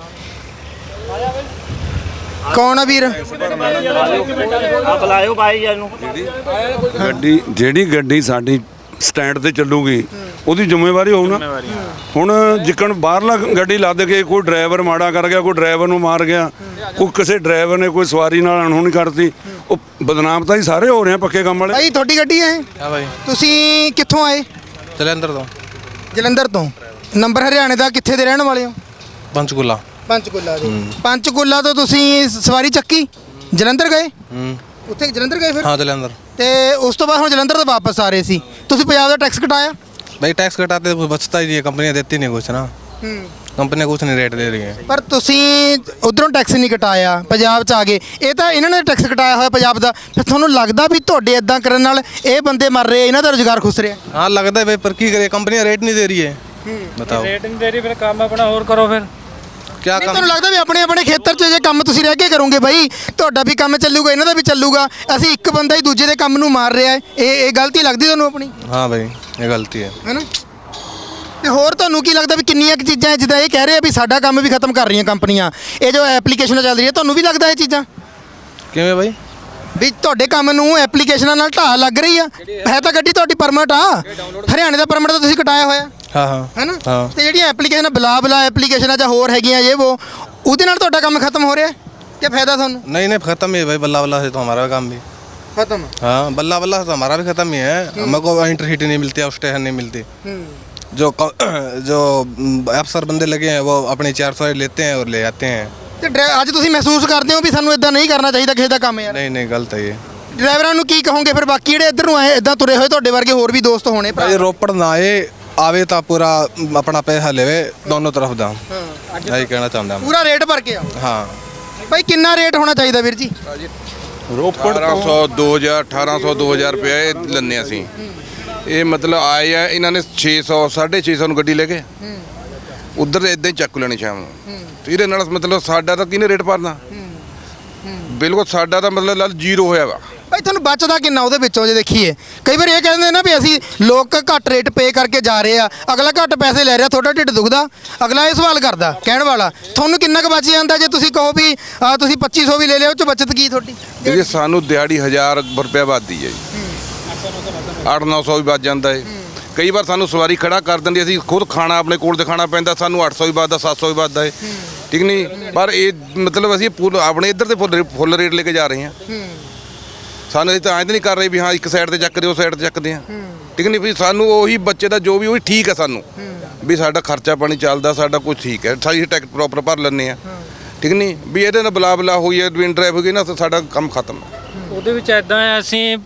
ਕੌਣ ਆ ਵੀਰ? ਗੱਡੀ ਜਿਹੜੀ ਗੱਡੀ ਸਾਡੀ ਸਟੈਂਡ ਤੇ ਚੱਲੂਗੀ ਉਹਦੀ ਜ਼ਿੰਮੇਵਾਰੀ ਹੋਊ ਨਾ। ਹੁਣ ਜਿੱਕਣ ਬਾਹਰਲਾ ਗੱਡੀ ਲੱਦ ਕੇ ਕੋਈ ਡਰਾਈਵਰ ਮਾੜਾ ਕਰ ਗਿਆ ਕੋਈ ਡਰਾਈਵਰ ਨੂੰ ਮਾਰ ਗਿਆ ਕੋਈ ਕਿਸੇ ਡਰਾਈਵਰ ਨੇ ਕੋਈ ਸਵਾਰੀ ਨਾਲ ਅਣਹੋਣੀ ਕਰਤੀ ਉਹ ਬਦਨਾਮ ਤਾਂ ਹੀ ਸਾਰੇ ਹੋ ਰਹੇ ਆ ਪੱਕੇ ਕੰਮ ਵਾਲੇ। ਭਾਈ ਤੁਹਾਡੀ ਗੱਡੀ ਹੈ ਤੁਸੀਂ ਕਿੱਥੋਂ ਆਏ? ਜਲੰਧਰ ਤੋਂ। ਜਲੰਧਰ ਤੋਂ। ਨੰਬਰ ਹਰਿਆਣੇ ਦਾ ਕਿੱਥੇ ਦੇ ਰਹਿਣ ਵਾਲੇ ਹੋ? ਪੰਚਕੂਲਾ। ਪੰਚਕੂਲਾ ਦੇ ਪੰਚਕੂਲਾ ਤੋਂ ਤੁਸੀਂ ਸਵਾਰੀ ਚੱਕੀ ਜਲੰਧਰ ਗਏ हम्म ਉੱਥੇ ਜਲੰਧਰ ਗਏ ਫਿਰ हाँ जलंधर ਤੇ ਉਸ ਤੋਂ ਬਾਅਦ ਹੁਣ ਜਲੰਧਰ ਤੋਂ ਵਾਪਸ ਆ ਰਹੇ ਸੀ ਤੁਸੀਂ ਪੰਜਾਬ ਦਾ ਟੈਕਸ ਘਟਾਇਆ भाई टैक्स घटाते तो कुछ बचता ही नहीं है कंपनियां देती नहीं कुछ ना ਹੂੰ कंपनियां कुछ नहीं रेट दे रही है ਪਰ ਤੁਸੀਂ ਉਧਰੋਂ ਟੈਕਸ ਨਹੀਂ ਘਟਾਇਆ ਪੰਜਾਬ 'ਚ ਆ ਗਏ ਇਹ ਤਾਂ ਇਹਨਾਂ ਨੇ ਟੈਕਸ ਘਟਾਇਆ ਹੋਇਆ ਪੰਜਾਬ ਦਾ ਫਿਰ ਤੁਹਾਨੂੰ ਲੱਗਦਾ ਵੀ ਤੁਹਾਡੇ ਇਦਾਂ ਕਰਨ ਨਾਲ ਇਹ ਬੰਦੇ ਮਰ ਰਹੇ ਇਹਨਾਂ ਦਾ ਰੋਜ਼ਗਾਰ ਖੁੱਸ ਰਿਹਾ हाँ लगता है भाई पर की करे कंपनियां रेट नहीं दे रही है बताओ ਰੇਟ ਨਹੀਂ ਦੇ ਰਹੀ ਫਿਰ ਕੰਮ ਆਪਣਾ ਹੋਰ ਕਰੋ ਫਿਰ ਕਿਆ ਨਹੀਂ ਤੁਹਾਨੂੰ ਲੱਗਦਾ ਵੀ ਆਪਣੇ ਆਪਣੇ ਖੇਤਰ 'ਚ ਜੇ ਕੰਮ ਤੁਸੀਂ ਰਹਿ ਕੇ ਕਰੋਗੇ ਬਾਈ ਤੁਹਾਡਾ ਵੀ ਕੰਮ ਚੱਲੂਗਾ ਇਹਨਾਂ ਦਾ ਵੀ ਚੱਲੂਗਾ ਅਸੀਂ ਇੱਕ ਬੰਦਾ ਹੀ ਦੂਜੇ ਦੇ ਕੰਮ ਨੂੰ ਮਾਰ ਰਿਹਾ ਹੈ ਇਹ ਇਹ ਗਲਤੀ ਲੱਗਦੀ ਤੁਹਾਨੂੰ ਆਪਣੀ? ਹਾਂ ਬਈ ਇਹ ਗਲਤੀ ਹੈ। ਹੈਨਾ? ਤੇ ਹੋਰ ਤੁਹਾਨੂੰ ਕੀ ਲੱਗਦਾ ਵੀ ਕਿੰਨੀਆਂ ਕੁ ਚੀਜ਼ਾਂ ਜਿੱਦਾਂ ਇਹ ਕਹਿ ਰਹੇ ਆ ਵੀ ਸਾਡਾ ਕੰਮ ਵੀ ਖਤਮ ਕਰ ਰਹੀਆਂ ਕੰਪਨੀਆਂ ਇਹ ਜੋ ਐਪਲੀਕੇਸ਼ਨਾਂ ਚੱਲ ਰਹੀਆਂ ਤੁਹਾਨੂੰ ਵੀ ਲੱਗਦਾ ਇਹ ਚੀਜ਼ਾਂ? ਕਿਵੇਂ ਬਾਈ? ਵੀ ਤੁਹਾਡੇ ਕੰਮ ਨੂੰ ਐਪਲੀਕੇਸ਼ਨਾਂ ਨਾਲ ਢਾਹ ਲੱਗ ਰਹੀ ਆ? ਹੈ ਤਾਂ ਗੱਡੀ ਤੁਹਾਡੀ ਪਰਮਿਟ ਆ ਹਰਿਆਣੇ ਦਾ ਪਰਮਿਟ ਤਾਂ ਤੁਸੀਂ ਕਟਾਇਆ ਹੋਇਆ। हाँ हाँ ਹੈਨਾ ਹਾਂ। ਤੇ ਜਿਹੜੀਆਂ ਐਪਲੀਕੇਸ਼ਨਾਂ ਬਲਾ ਬਲਾ ਐਪਲੀਕੇਸ਼ਨਾਂ ਜਾਂ ਹੋਰ ਹੈਗੀਆਂ ਇਹ ਉਹ ਉਹਦੇ ਨਾਲ ਤੁਹਾਡਾ ਕੰਮ ਖਤਮ ਹੋ ਰਿਹਾ ਹੈ ਕਿ ਫਾਇਦਾ ਤੁਹਾਨੂੰ नहीं नहीं खत्म ही है भाई बल्ला बल्ला से तो हमारा काम भी ਖਤਮ हाँ बल्ला बल्ला से तो हमारा भी खत्म ही है हमको इंटरसिटी नहीं मिलती और स्टेशन नहीं मिलती जो क- जो mm, अफसर बंदे लगे हैं वो अपनी चार सौ लेते हैं और ले जाते हैं ਤੇ ਡਰਾ- ਅੱਜ ਤੁਸੀਂ ਮਹਿਸੂਸ ਕਰਦੇ ਹੋ ਵੀ ਸਾਨੂੰ ਇਦਾਂ ਨਹੀਂ ਕਰਨਾ ਚਾਹੀਦਾ ਕਿਸੇ ਦਾ ਕੰਮ ਯਾਰ नहीं नहीं गलत है ये ਡਰਾਈਵਰਾਂ ਨੂੰ ਕੀ ਕਹੋਗੇ ਫਿਰ ਬਾਕੀ ਜਿਹੜੇ ਇੱਧਰ ਨੂੰ ਆਏ ਇਦਾਂ ਤੁਰੇ ਹੋਏ ਤੁਹਾਡੇ ਵਰਗੇ ਹੋਰ ਵੀ ਦੋਸਤ ਹੋਣੇ ਭਰਾ भाई रोपड़ ना आए ਆਵੇ ਤਾਂ ਪੂਰਾ ਆਪਣਾ ਪੈਸਾ ਲੈਵੇ ਦੋਨੋਂ ਤਰਫ ਦਾ। ਹਾਂ ਇਹ ਕਹਿਣਾ ਚਾਹੁੰਦਾ ਮੈਂ। ਪੂਰਾ ਰੇਟ ਭਰ ਕੇ ਆਓ। ਹਾਂ। ਭਾਈ ਕਿੰਨਾ ਰੇਟ ਹੋਣਾ ਚਾਹੀਦਾ ਵੀਰ ਜੀ? ਰੋਪੜ 1800 2000 1800 2000 ਰੁਪਏ ਇਹ ਲੈਣੇ ਅਸੀਂ। ਇਹ ਮਤਲਬ ਆਏ ਆ ਇਹਨਾਂ ਨੇ 600 650 ਨੂੰ ਗੱਡੀ ਲੈ ਕੇ। ਉਧਰ ਇਦਾਂ ਹੀ ਚੱਕ ਲੈਣੀ ਸ਼ਾਮ ਨੂੰ। ਤੇ ਇਹਦੇ ਨਾਲ ਮਤਲਬ ਸਾਡਾ ਤਾਂ ਕਿਹਨੇ ਰੇਟ ਭਰਨਾ? ਬਿਲਕੁਲ ਸਾਡਾ ਤਾਂ ਮਤਲਬ ਲਾਲ ਜ਼ੀਰੋ ਹੋਇਆ ਵਾ। ਭਾਈ ਤੁਹਾਨੂੰ ਬਚਦਾ ਕਿੰਨਾ ਉਹਦੇ ਵਿੱਚੋਂ ਜੇ ਦੇਖੀਏ? ਕਈ ਵਾਰ ਇਹ ਕਹਿੰਦੇ ਨਾ ਵੀ ਅਸੀਂ ਲੋਕ ਘੱਟ ਰੇਟ ਪੇ ਕਰਕੇ ਜਾ ਰਹੇ ਆ ਅਗਲਾ ਘੱਟ ਪੈਸੇ ਲੈ ਰਿਹਾ ਤੁਹਾਡਾ ਢਿੱਡ ਦੁਖਦਾ। ਅਗਲਾ ਇਹ ਸਵਾਲ ਕਰਦਾ ਕਹਿਣ ਵਾਲਾ ਤੁਹਾਨੂੰ ਕਿੰਨਾ ਕੁ ਬਚ ਜਾਂਦਾ ਜੇ ਤੁਸੀਂ ਕਹੋ ਵੀ ਆ ਤੁਸੀਂ 2500 ਵੀ ਲੈ ਲਿਓ ਉਹ ਚ ਬਚਤ ਕੀ ਤੁਹਾਡੀ? ਇਹ ਸਾਨੂੰ ਦਿਹਾੜੀ 1000 ਰੁਪਏ ਵੱਧਦੀ ਹੈ ਜੀ। 8-900 ਵੀ ਵੱਧ ਜਾਂਦਾ ਹੈ। ਕਈ ਵਾਰ ਸਾਨੂੰ ਸਵਾਰੀ ਖੜਾ ਕਰ ਦਿੰਦੀ ਅਸੀਂ ਖੁਦ ਖਾਣਾ ਆਪਣੇ ਕੋਲ ਤੇ ਖਾਣਾ ਪੈਂਦਾ ਸਾਨੂੰ 800 ਵੀ ਵੱਧਦਾ 700 ਵੀ ਵੱਧਦਾ ਹੈ। ਠੀਕ ਨਹੀਂ? ਪਰ ਇਹ ਮਤਲਬ ਅਸੀਂ ਆਪਣੇ ਇੱਧਰ ਤੇ ਫੁੱਲ ਫੁੱਲ ਰੇਟ ਲੈ ਕੇ ਜਾ ਰਹੇ ਹਾਂ। ਸਾਨੂੰ ਇਹ ਤਾਂ ਐਂ ਨਹੀਂ ਕਰ ਰਹੇ ਵੀ ਹਾਂ, ਇੱਕ ਸਾਈਡ ਤੇ ਚੱਕਦੇ, ਉਹ ਸਾਈਡ ਤੇ ਚੱਕਦੇ ਆ। ਠੀਕ ਨਹੀਂ ਵੀ ਸਾਨੂੰ ਉਹੀ ਬੱਚੇ ਦਾ ਜੋ ਵੀ, ਉਹੀ ਠੀਕ ਹੈ ਸਾਨੂੰ। ਵੀ ਸਾਡਾ ਖਰਚਾ ਪਾਣੀ ਚੱਲਦਾ, ਸਾਡਾ ਕੁਝ ਠੀਕ ਹੈ। ਸਾਡੀ ਟੈਕਸ ਪ੍ਰੋਪਰ ਭਰ ਲੈਂਦੇ ਆ। ਠੀਕ ਨਹੀਂ ਵੀ ਇਹਦੇ ਨਾਲ ਬਲਾ ਬਲਾ ਹੋਈ ਹੈ ਟਵਿਨ ਡਰਾਈਵ ਹੋ ਗਈ ਨਾ, ਤਾਂ ਸਾਡਾ ਕੰਮ ਖਤਮ ਹੈ। ਉਹਦੇ ਵਿੱਚ ਐਦਾਂ ਅਸੀਂ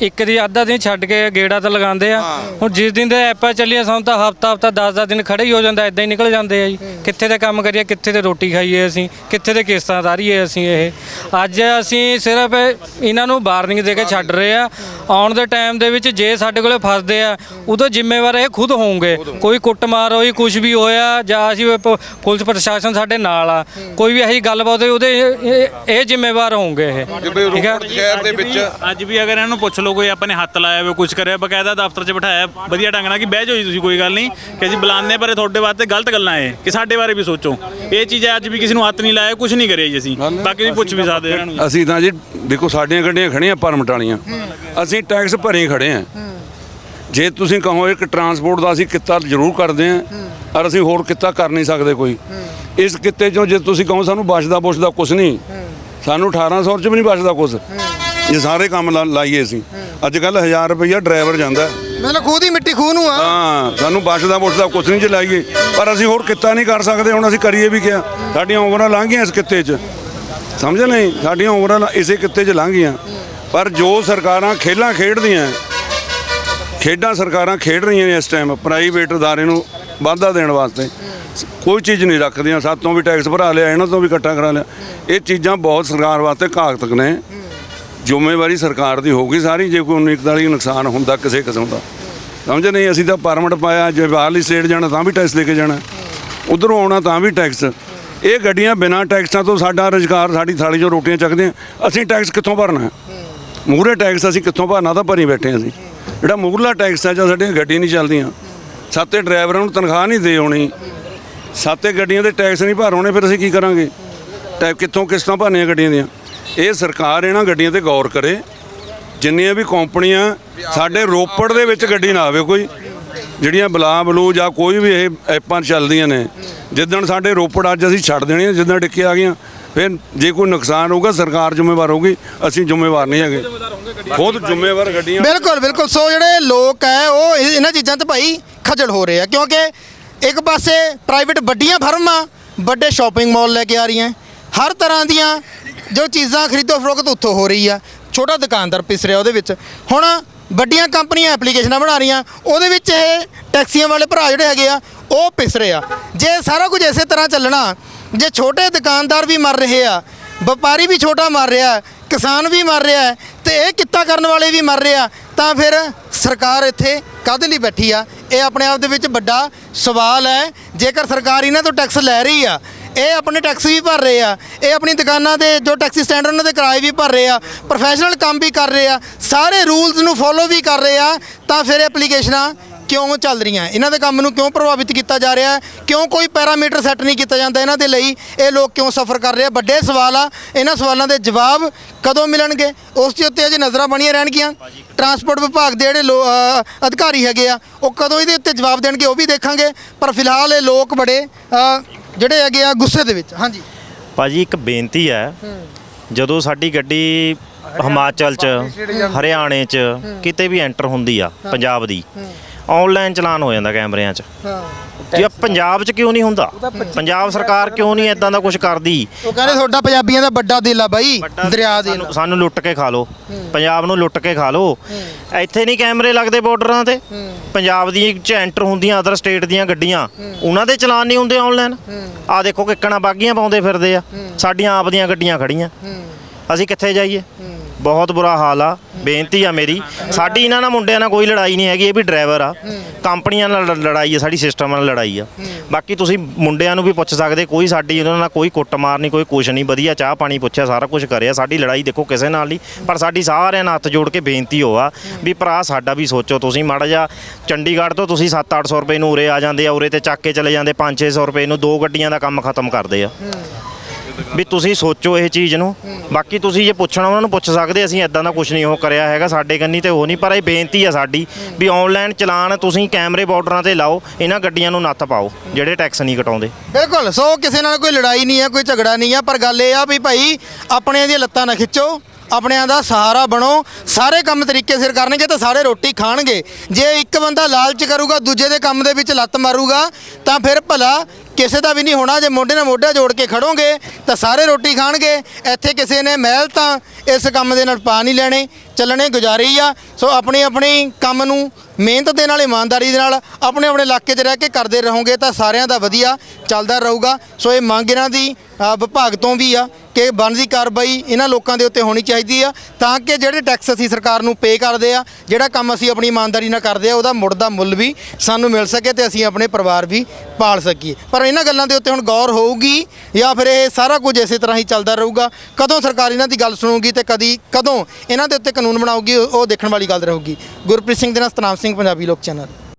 ਇੱਕ ਦੀ ਅੱਧਾ ਦਿਨ ਛੱਡ ਕੇ ਗੇੜਾ ਤਾਂ ਲਗਾਉਂਦੇ ਆ। ਹੁਣ ਜਿਸ ਦਿਨ ਦੇ ਐਪਾਂ ਚੱਲੀਆਂ ਸਾਨੂੰ ਤਾਂ ਹਫਤਾ ਹਫਤਾ 10-10 ਦਿਨ ਖੜੇ ਹੀ ਹੋ ਜਾਂਦਾ ਐਦਾਂ ਹੀ ਨਿਕਲ ਜਾਂਦੇ ਆ ਜੀ। ਕਿੱਥੇ ਤੇ ਕੰਮ ਕਰੀਏ ਕਿੱਥੇ ਤੇ ਰੋਟੀ ਖਾਈਏ ਅਸੀਂ ਕਿੱਥੇ ਤੇ ਕਿਸ਼ਤਾਂ ਤਾਰੀਏ ਅਸੀਂ ਇਹ। ਅੱਜ ਅਸੀਂ ਸਿਰਫ ਇਹਨਾਂ ਨੂੰ ਵਾਰਨਿੰਗ ਦੇ ਕੇ ਛੱਡ ਰਹੇ ਆ। ਆਉਣ ਦੇ ਟਾਈਮ ਦੇ ਵਿੱਚ ਜੇ ਸਾਡੇ ਕੋਲੇ ਫਸਦੇ ਆ ਉਦੋਂ ਜ਼ਿੰਮੇਵਾਰ ਇਹ ਖੁਦ ਹੋਣਗੇ। ਕੋਈ ਕੁੱਟਮਾਰ ਹੋਈ ਕੁਝ ਵੀ ਹੋਇਆ ਜਾਂ ਅਸੀਂ ਪ- ਪੁਲਿਸ ਪ੍ਰਸ਼ਾਸਨ ਸਾਡੇ ਨਾਲ ਆ। ਕੋਈ ਵੀ ਇਹੀ ਗੱਲਬਾਤ ਹੋਈ ਉਹਦੇ ਇਹ- ਇਹ- ਇਹ ਜ਼ਿੰਮੇਵਾਰ ਹੋਣਗੇ ਇਹ। ਜਿਵੇਂ ਠੀਕ ਹੈ ਰੋਪੜ ਸ਼ਹਿਰ ਦੇ ਵਿੱਚ ਅੱਜ ਵੀ ਅਗਰ ਇਹਨਾਂ ਨੂੰ ਪੁੱਛ ਲਓ ਕੋਈ ਆਪਣੇ ਹੱਥ ਲਾਇਆ ਹੋਵੇ ਕੁਝ ਕਰਿਆ ਬਕਾਇਦਾ ਦਫ਼ਤਰ 'ਚ ਬਿਠਾਇਆ। ਵਧੀਆ ਢੰਗ ਨਾਲ ਕਿ ਬਹਿ ਜਾਓ ਜੀ ਤੁਸੀਂ ਕੋਈ ਗੱਲ ਨਹੀਂ। ਕਿ ਅਸੀਂ ਬੁਲਾਉਂਦੇ ਪਰ ਇਹ ਤੁਹਾਡੇ ਵਾਸਤੇ ਗਲਤ ਗੱਲਾਂ ਏ ਕਿ ਸਾਡੇ ਬਾਰੇ ਵੀ ਸੋਚੋ। ਇਹ ਚੀਜ਼ ਅੱਜ ਵੀ ਕਿਸੇ ਨੂੰ ਹੱਥ ਨਹੀਂ ਲਾਇਆ ਕੁਝ ਨਹੀਂ ਕਰਿਆ ਜੀ ਅਸੀਂ। ਬਾਕੀ ਤੁਸੀਂ ਪੁੱਛ ਵੀ ਸਕਦੇ ਹੋ ਇਹਨਾਂ ਨੂੰ ਅਸੀਂ ਤਾਂ ਜੀ ਦੇਖੋ ਸਾਡੀਆਂ ਗੱਡੀਆਂ ਖੜੀਆਂ ਪਰਮਿਟ ਵਾਲੀਆਂ ਅਸੀਂ ਟੈਕਸ ਭਰੇ ਖੜੇ ਆ ਜੇ ਤੁਸੀਂ ਕਹੋ ਇੱਕ ਟਰਾਂਸਪੋਰਟ ਦਾ ਅਸੀਂ ਕਿੱਤਾ ਜ਼ਰੂਰ ਕਰਦੇ ਆ ਔਰ ਅਸੀਂ ਹੋਰ ਕਿੱਤਾ ਕਰ ਨਹੀਂ ਸਕਦੇ ਕੋਈ। ਇਸ ਕਿੱਤੇ ਚੋਂ ਜੇ ਤੁਸੀਂ ਕਹੋ ਸਾਨੂੰ ਬਚਦਾ ਬੁਛਦਾ ਕੁਝ ਨਹੀਂ ਸਾਨੂੰ 1800 ਚ ਵੀ ਨਹੀਂ ਬਚਦਾ ਕੁਝ ਇਹ ਸਾਰੇ ਕੰਮ ਲਾ- ਲਾਈਏ ਅਸੀਂ। ਅੱਜ ਕੱਲ 1000 ਰੁਪਈਆ ਡਰਾਈਵਰ ਜਾਂਦਾ। ਹੈ। ਮਤਲਬ ਖੂਹ ਦੀ ਮਿੱਟੀ ਖੂਹ ਨੂੰ ਆ। ਹਾਂ ਸਾਨੂੰ ਬਚਦਾ ਬੁਛਦਾ ਕੁਝ ਨਹੀਂ ਚਲਾਈਏ। ਪਰ ਅਸੀਂ ਹੋਰ ਕਿੱਤਾ ਨਹੀਂ ਕਰ ਸਕਦੇ ਹੁਣ ਅਸੀਂ ਕਰੀਏ ਵੀ ਕਿਆ। ਸਾਡੀਆਂ ਉਮਰਾਂ ਲੰਘ ਗਈਆਂ ਇਸ ਕਿੱਤੇ 'ਚ। ਸਮਝ ਨਹੀਂ? ਸਾਡੀਆਂ ਉਮਰਾਂ ਲ- ਇਸੇ ਕਿੱਤੇ 'ਚ ਲੰਘ ਗਈਆਂ ਪਰ ਜੋ ਸਰਕਾਰਾਂ ਖੇਲਾਂ ਖੇਡਦੀਆਂ ਖੇਡਾਂ ਸਰਕਾਰਾਂ ਖੇਡ ਰਹੀਆਂ ਨੇ ਇਸ ਟਾਈਮ ਪ੍ਰਾਈਵੇਟ ਅਦਾਰੇ ਨੂੰ ਵਾਧਾ ਦੇਣ ਵਾਸਤੇ। ਕੋਈ ਚੀਜ਼ ਨਹੀਂ ਰੱਖਦੀਆਂ ਸਾਤੋਂ ਵੀ ਟੈਕਸ ਭਰਾ ਲਿਆ ਇਹਨਾਂ ਤੋਂ ਵੀ ਇਕੱਠਾ ਕਰਾ ਲਿਆ। ਇਹ ਚੀਜ਼ਾਂ ਬਹੁਤ ਸਰਕਾਰ ਵਾਸਤੇ ਘਾਤਕ ਨੇ। ਜ਼ਿੰਮੇਵਾਰੀ ਸਰਕਾਰ ਦੀ ਹੋਊਗੀ, ਸਾਰੀ ਜੇ ਕੋਈ 1941 ਨੁਕਸਾਨ ਹੁੰਦਾ ਕਿਸੇ ਕਿਸਮ ਦਾ। ਸਮਝ ਨਹੀਂ, ਅਸੀਂ ਤਾਂ ਪਰਮਿਟ ਪਾਇਆ, ਜੇ ਬਾਹਰਲੀ ਸਟੇਟ ਜਾਣਾ ਤਾਂ ਵੀ ਟੈਕਸ ਦੇ ਕੇ ਜਾਣਾ। ਉਧਰੋਂ ਆਉਣਾ ਤਾਂ ਵੀ ਟੈਕਸ ਇਹ ਗੱਡੀਆਂ ਬਿਨਾਂ ਟੈਕਸਾਂ ਤੋਂ ਸਾਡਾ ਰੁਜ਼ਗਾਰ, ਸਾਡੀ ਥਾਲੀ 'ਚੋਂ ਰੋਟੀਆਂ ਚੱਕਦੇ ਆ। ਅਸੀਂ ਟੈਕਸ ਕਿੱਥੋਂ ਭਰਨਾ? ਹੈ ਮੂਹਰੇ ਟੈਕਸ ਅਸੀਂ ਕਿੱਥੋਂ ਭਰਨਾ? ਤਾਂ ਭਰੀ ਬੈਠੇ ਹਾਂ ਅਸੀਂ। ਜਿਹੜਾ ਮੂਹਰਲਾ ਟੈਕਸ ਹੈ ਜਾਂ ਸਾਡੀਆਂ ਗੱਡੀਆਂ ਨਹੀਂ ਚੱਲਦੀਆਂ। ਸਾਤੇ ਡਰਾਈਵਰਾਂ ਨੂੰ ਤਨਖਾਹ ਨਹੀਂ ਦੇ ਹੋਣੀ। ਸਾਤੇ ਗੱਡੀਆਂ ਦੇ ਟੈਕਸ ਨਹੀਂ ਭਰ ਹੋਣੇ, ਫਿਰ ਅਸੀਂ ਕੀ ਕਰਾਂਗੇ? ਟੈਕ ਕਿੱਥੋਂ ਕਿਸ਼ਤਾਂ ਭਰਨੀਆਂ ਗੱਡੀਆਂ ਦੀਆਂ? ਇਹ ਸਰਕਾਰ ਇਹਨਾਂ ਗੱਡੀਆਂ ਤੇ ਗੌਰ ਕਰੇ, ਜਿੰਨੀਆਂ ਵੀ ਕੰਪਨੀਆਂ ਸਾਡੇ ਰੋਪੜ ਦੇ ਵਿੱਚ ਗੱਡੀ ਨਾ ਆਵੇ ਕੋਈ, ਜਿਹੜੀਆਂ ਬਲਾ ਬਲੂ ਜਾਂ ਕੋਈ ਵੀ ਇਹ ਐਪਾਂ ਚੱਲਦੀਆਂ ਨੇ, ਜਿੱਦਣ ਸਾਡੇ ਰੋਪੜ ਅੱਜ ਅਸੀਂ ਛੱਡ ਦੇਣੀਆਂ ਜਿੱਦਣ ਡਿੱਕੇ ਆ ਗਈਆਂ, ਫਿਰ ਜੇ ਕੋਈ ਨੁਕਸਾਨ ਹੋਊਗਾ, ਸਰਕਾਰ ਜ਼ਿੰਮੇਵਾਰ ਹੋਊਗੀ, ਅਸੀਂ ਜ਼ਿੰਮੇਵਾਰ ਨਹੀਂ ਹੈਗੇ। ਖੁਦ ਜ਼ਿੰਮੇਵਾਰ ਗੱਡੀਆਂ ਬਿਲਕੁਲ ਬਿਲਕੁਲ। ਸੋ ਜਿਹੜੇ ਲੋਕ ਹੈ, ਉਹ ਇਹਨਾਂ ਚੀਜ਼ਾਂ ਤੇ ਭਾਈ ਖੱਜਲ ਹੋ ਰਹੇ ਆ, ਕਿਉਂਕਿ ਇੱਕ ਪਾਸੇ ਪ੍ਰਾਈਵੇਟ ਵੱਡੀਆਂ ਫਰਮਾਂ, ਵੱਡੇ ਸ਼ਾਪਿੰਗ ਮਾਲ ਲੈ ਕੇ ਆ ਰਹੀਆਂ, ਹਰ ਤਰ੍ਹਾਂ ਦੀਆਂ ਜੋ ਚੀਜ਼ਾਂ ਖਰੀਦੋ ਫਰੋਖਤ ਉੱਥੋਂ ਹੋ ਰਹੀ ਆ, ਛੋਟਾ ਦੁਕਾਨਦਾਰ ਪਿਸ ਰਿਹਾ ਉਹਦੇ ਵਿੱਚ। ਹੁਣ ਵੱਡੀਆਂ ਕੰਪਨੀਆਂ ਐਪਲੀਕੇਸ਼ਨਾਂ ਬਣਾ ਰਹੀਆਂ, ਉਹਦੇ ਵਿੱਚ ਇਹ ਟੈਕਸੀਆਂ ਵਾਲੇ ਭਰਾ ਜਿਹੜੇ ਹੈਗੇ ਆ, ਉਹ ਪਿਸ ਰਹੇ ਆ। ਜੇ ਸਾਰਾ ਕੁਝ ਇਸੇ ਤਰ੍ਹਾਂ ਚੱਲਣਾ, ਜੇ ਛੋਟੇ ਦੁਕਾਨਦਾਰ ਵੀ ਮਰ ਰਹੇ ਆ, ਵਪਾਰੀ ਵੀ ਛੋਟਾ ਮਰ ਰਿਹਾ, ਕਿਸਾਨ ਵੀ ਮਰ ਰਿਹਾ ਹੈ ਤੇ ਇਹ ਕਿੱਤਾ ਕਰਨ ਵਾਲੇ ਵੀ ਮਰ ਰਿਹਾ ਤਾਂ ਫਿਰ ਸਰਕਾਰ ਇੱਥੇ ਕਾਹਦੇ ਲਈ ਬੈਠੀ ਆ? ਇਹ ਆਪਣੇ ਆਪ ਦੇ ਵਿੱਚ ਵੱਡਾ ਸਵਾਲ ਹੈ। ਜੇਕਰ ਸਰਕਾਰ ਇਹਨਾਂ ਤੋਂ ਟੈਕਸ ਲੈ ਰਹੀ ਆ ਇਹ ਆਪਣੇ ਟੈਕਸ ਵੀ ਭਰ ਰਹੇ ਆ। ਇਹ ਆਪਣੀ ਦੁਕਾਨਾਂ ਦੇ, ਜੋ ਟੈਕਸੀ ਸਟੈਂਡ ਉਹਨਾਂ ਦੇ ਕਿਰਾਏ ਵੀ ਭਰ ਰਹੇ ਆ। ਪ੍ਰੋਫੈਸ਼ਨਲ ਕੰਮ ਵੀ ਕਰ ਰਹੇ ਆ। ਸਾਰੇ ਰੂਲਸ ਨੂੰ ਫੋਲੋ ਵੀ ਕਰ ਰਹੇ ਆ। ਤਾਂ ਫਿਰ ਐਪਲੀਕੇਸ਼ਨਾਂ ਕਿਉਂ ਚੱਲ ਰਹੀਆਂ? ਇਹਨਾਂ ਦੇ ਕੰਮ ਨੂੰ ਕਿਉਂ ਪ੍ਰਭਾਵਿਤ ਕੀਤਾ ਜਾ ਰਿਹਾ? ਕਿਉਂ ਕੋਈ ਪੈਰਾਮੀਟਰ ਸੈੱਟ ਨਹੀਂ ਕੀਤਾ ਜਾਂਦਾ ਇਹਨਾਂ ਦੇ ਲਈ? ਇਹ ਲੋਕ ਕਿਉਂ ਸਫਰ ਕਰ ਰਹੇ ਆ? ਵੱਡੇ ਸਵਾਲ ਆ। ਇਹਨਾਂ ਸਵਾਲਾਂ ਦੇ ਜਵਾਬ ਕਦੋਂ ਮਿਲਣਗੇ? ਉਸ ਦੇ ਉੱਤੇ ਅਜੇ ਨਜ਼ਰਾਂ ਬਣੀਆਂ ਰਹਿਣਗੀਆਂ। ਟਰਾਂਸਪੋਰਟ ਵਿਭਾਗ ਦੇ ਜਿਹੜੇ ਲੋ- ਅਧਿਕਾਰੀ ਹੈਗੇ ਆ, ਉਹ ਕਦੋਂ ਇਹਦੇ ਉੱਤੇ ਜਵਾਬ ਦੇਣਗੇ ਉਹ ਵੀ ਦੇਖਾਂਗੇ। ਪਰ ਫਿਲਹਾਲ ਇਹ ਲੋਕ ਬੜੇ ਜਿਹੜੇ ਹੈਗੇ ਆ ਗੁੱਸੇ ਦੇ ਵਿੱਚ ਹਾਂਜੀ। ਭਾਜੀ ਇੱਕ ਬੇਨਤੀ ਹੈ। ਜਦੋਂ ਸਾਡੀ ਗੱਡੀ ਹਿਮਾਚਲ ਚ ਹਰਿਆਣੇ ਚ ਕਿਤੇ ਵੀ ਐਂਟਰ ਹੁੰਦੀ ਆ ਪੰਜਾਬ ਦੀ ਆਨਲਾਈਨ ਚਲਾਨ ਹੋ ਜਾਂਦਾ ਕੈਮਰਿਆਂ 'ਚ। ਤੇ ਪੰਜਾਬ 'ਚ ਕਿਉਂ ਨਹੀਂ ਹੁੰਦਾ? ਪੰਜਾਬ ਸਰਕਾਰ ਕਿਉਂ ਨਹੀਂ ਇਦਾਂ ਦਾ ਕੁਝ ਕਰਦੀ? ਉਹ ਕਹਿੰਦੇ ਤੁਹਾਡਾ ਪੰਜਾਬੀਆਂ ਦਾ ਵੱਡਾ ਦਿਲ ਆ ਬਾਈ ਦਰਿਆ ਦੇ ਸਾਨੂੰ- ਸਾਨੂੰ ਲੁੱਟ ਕੇ ਖਾ ਲਓ। ਪੰਜਾਬ ਨੂੰ ਲੁੱਟ ਕੇ ਖਾ ਲਓ। ਇੱਥੇ ਨਹੀਂ ਕੈਮਰੇ ਲੱਗਦੇ ਬਾਰਡਰਾਂ ਤੇ। ਪੰਜਾਬ ਦੀ ਚ ਐਂਟਰ ਹੁੰਦੀਆਂ ਅਦਰ ਸਟੇਟ ਦੀਆਂ ਗੱਡੀਆਂ। ਉਹਨਾਂ ਦੇ ਚਲਾਨ ਨਹੀਂ ਹੁੰਦੇ ਆਨਲਾਈਨ ਆ ਦੇਖੋ ਕਿੱਕਣਾ ਬਾਗੀਆਂ ਪਾਉਂਦੇ ਫਿਰਦੇ ਆ। ਸਾਡੀਆਂ ਆਪ ਦੀਆਂ ਗੱਡੀਆਂ ਖੜੀਆਂ। ਅਸੀਂ ਕਿੱਥੇ ਜਾਈਏ? ਬਹੁਤ ਬੁਰਾ ਹਾਲ ਆ। ਬੇਨਤੀ ਆ ਮੇਰੀ। ਸਾਡੀ ਇਹਨਾਂ ਨਾਲ ਮੁੰਡਿਆਂ ਨਾਲ ਕੋਈ ਲੜਾਈ ਨਹੀਂ ਹੈਗੀ, ਇਹ ਵੀ ਡਰਾਈਵਰ ਆ। ਕੰਪਨੀਆਂ ਨਾਲ ਲੜ- ਲੜਾਈ ਆ, ਸਾਡੀ ਸਿਸਟਮ ਨਾਲ ਲੜਾਈ ਆ। ਬਾਕੀ ਤੁਸੀਂ ਮੁੰਡਿਆਂ ਨੂੰ ਵੀ ਪੁੱਛ ਸਕਦੇ, ਕੋਈ ਸਾਡੀ ਉਹਨਾਂ ਨਾਲ ਕੋਈ ਕੁੱਟਮਾਰ ਨਹੀਂ, ਕੋਈ ਕੁਛ ਨਹੀਂ, ਵਧੀਆ ਚਾਹ ਪਾਣੀ ਪੁੱਛਿਆ, ਸਾਰਾ ਕੁਝ ਕਰਿਆ। ਸਾਡੀ ਲੜਾਈ ਦੇਖੋ ਕਿਸੇ ਨਾਲ ਨਹੀਂ, ਪਰ ਸਾਡੀ ਸਾਰਿਆਂ ਨਾਲ ਹੱਥ ਜੋੜ ਕੇ ਬੇਨਤੀ ਹੋ ਆ ਵੀ ਭਰਾ ਸਾਡਾ ਵੀ ਸੋਚੋ ਤੁਸੀਂ। ਮਾੜਾ ਜਿਹਾ ਚੰਡੀਗੜ੍ਹ ਤੋਂ ਤੁਸੀਂ 7-800 ਰੁਪਏ ਨੂੰ ਉਰੇ ਆ ਜਾਂਦੇ ਆ, ਉਰੇ ਤੇ ਚੱਕ ਕੇ ਚਲੇ ਜਾਂਦੇ 5-600 ਰੁਪਏ ਨੂੰ ਦੋ ਗੱਡੀਆਂ ਦਾ ਕੰਮ ਖਤਮ ਕਰਦੇ ਆ। ਵੀ ਤੁਸੀਂ ਸੋਚੋ ਇਹ ਚੀਜ਼ ਨੂੰ। ਬਾਕੀ ਤੁਸੀਂ ਜੇ ਪੁੱਛਣਾ, ਉਹਨਾਂ ਨੂੰ ਪੁੱਛ ਸਕਦੇ, ਅਸੀਂ ਇਦਾਂ ਦਾ ਕੁਝ ਨਹੀਂ ਉਹ ਕਰਿਆ ਹੈਗਾ ਸਾਡੇ ਕੰਨੀ ਤੇ ਉਹ ਨਹੀਂ, ਪਰ ਇਹ ਬੇਨਤੀ ਆ ਸਾਡੀ ਵੀ ਆਨਲਾਈਨ ਚਲਾਨ ਤੁਸੀਂ ਕੈਮਰੇ ਬਾਰਡਰਾਂ ਤੇ ਲਾਓ, ਇਹਨਾਂ ਗੱਡੀਆਂ ਨੂੰ ਨੱਥ ਪਾਓ, ਜਿਹੜੇ ਟੈਕਸ ਨਹੀਂ ਕਟਾਉਂਦੇ। ਬਿਲਕੁਲ, ਸੋ ਕਿਸੇ ਨਾਲ ਕੋਈ ਲੜਾਈ ਨਹੀਂ ਹੈ ਕੋਈ ਝਗੜਾ ਨਹੀਂ ਹੈ ਪਰ ਗੱਲ ਇਹ ਆ ਵੀ ਭਾਈ ਆਪਣਿਆਂ ਦੀਆਂ ਲੱਤਾਂ ਨਾ ਖਿੱਚੋ, ਆਪਣਿਆਂ ਦਾ ਸਹਾਰਾ ਬਣੋ, ਸਾਰੇ ਕੰਮ ਤਰੀਕੇ ਸਿਰ ਕਰਨਗੇ ਤਾਂ ਸਾਰੇ ਰੋਟੀ ਖਾਣਗੇ। ਜੇ ਇੱਕ ਬੰਦਾ ਲਾਲਚ ਕਰੂਗਾ, ਦੂਜੇ ਦੇ ਕੰਮ ਦੇ ਵਿੱਚ ਲੱਤ ਮਾਰੂਗਾ, ਤਾਂ ਫਿਰ ਭਲਾ ਕਿਸੇ ਦਾ ਵੀ ਨਹੀਂ ਹੋਣਾ, ਜੇ ਮੋਢੇ ਨਾਲ ਮੋਢਾ ਜੋੜ ਕੇ ਖੜੋਗੇ ਤਾਂ ਸਾਰੇ ਰੋਟੀ ਖਾਣਗੇ। ਇੱਥੇ ਕਿਸੇ ਨੇ ਮਹਿਲ ਤਾਂ ਇਸ ਕੰਮ ਦੇ ਨਾਲ ਪਾ ਨਹੀਂ ਲੈਣੇ, ਚੱਲਣੇ ਗੁਜ਼ਾਰੀ ਆ। ਸੋ ਆਪਣੀ ਆਪਣੀ ਕੰਮ ਨੂੰ ਮਿਹਨਤ ਦੇ ਨਾਲ, ਇਮਾਨਦਾਰੀ ਦੇ ਨਾਲ ਆਪਣੇ ਆਪਣੇ ਇਲਾਕੇ 'ਚ ਰਹਿ ਕੇ ਕਰਦੇ ਰਹੋਗੇ ਤਾਂ ਸਾਰਿਆਂ ਦਾ ਵਧੀਆ ਚੱਲਦਾ ਰਹੂਗਾ। ਸੋ ਇਹ ਮੰਗ ਇਹਨਾਂ ਦੀ ਵਿਭਾਗ ਤੋਂ ਵੀ ਆ ਕਿ ਬਣਦੀ ਕਾਰਵਾਈ ਇਹਨਾਂ ਲੋਕਾਂ ਦੇ ਉੱਤੇ ਹੋਣੀ ਚਾਹੀਦੀ ਆ ਤਾਂ ਕਿ ਜਿਹੜੇ ਟੈਕਸ ਅਸੀਂ ਸਰਕਾਰ ਨੂੰ ਪੇ ਕਰਦੇ ਆ, ਜਿਹੜਾ ਕੰਮ ਅਸੀਂ ਆਪਣੀ ਇਮਾਨਦਾਰੀ ਨਾਲ ਕਰਦੇ ਆ, ਉਹਦਾ ਮੁੜ ਦਾ ਮੁੱਲ ਵੀ ਸਾਨੂੰ ਮਿਲ ਸਕੇ ਤੇ ਅਸੀਂ ਆਪਣੇ ਪਰਿਵਾਰ ਵੀ ਪਾਲ ਸਕੀਏ। ਪਰ ਇਹਨਾਂ ਗੱਲਾਂ ਦੇ ਉੱਤੇ ਹੁਣ ਗੌਰ ਹੋਊਗੀ ਜਾਂ ਫਿਰ ਇਹ ਸਾਰਾ ਕੁਝ ਇਸੇ ਤਰ੍ਹਾਂ ਹੀ ਚੱਲਦਾ ਰਹੂਗਾ? ਕਦੋਂ ਸਰਕਾਰ ਇਹਨਾਂ ਦੀ ਗੱਲ ਸੁਣੂਗੀ ਤੇ ਕਦੀ ਕਦੋਂ ਇਹਨਾਂ ਦੇ ਉੱਤੇ ਕਾਨੂੰਨ ਬਣਾਊਗੀ, ਉਹ ਦੇਖਣ ਵਾਲੀ ਗੱਲ ਰਹੂਗੀ। ਗੁਰਪ੍ਰੀਤ ਸਿੰਘ ਦੇ ਨਾਲ ਸਤਨਾਮ ਸਿੰਘ ਸਿੰਘ ਪੰਜਾਬੀ ਲੋਕ ਚੈਨਲ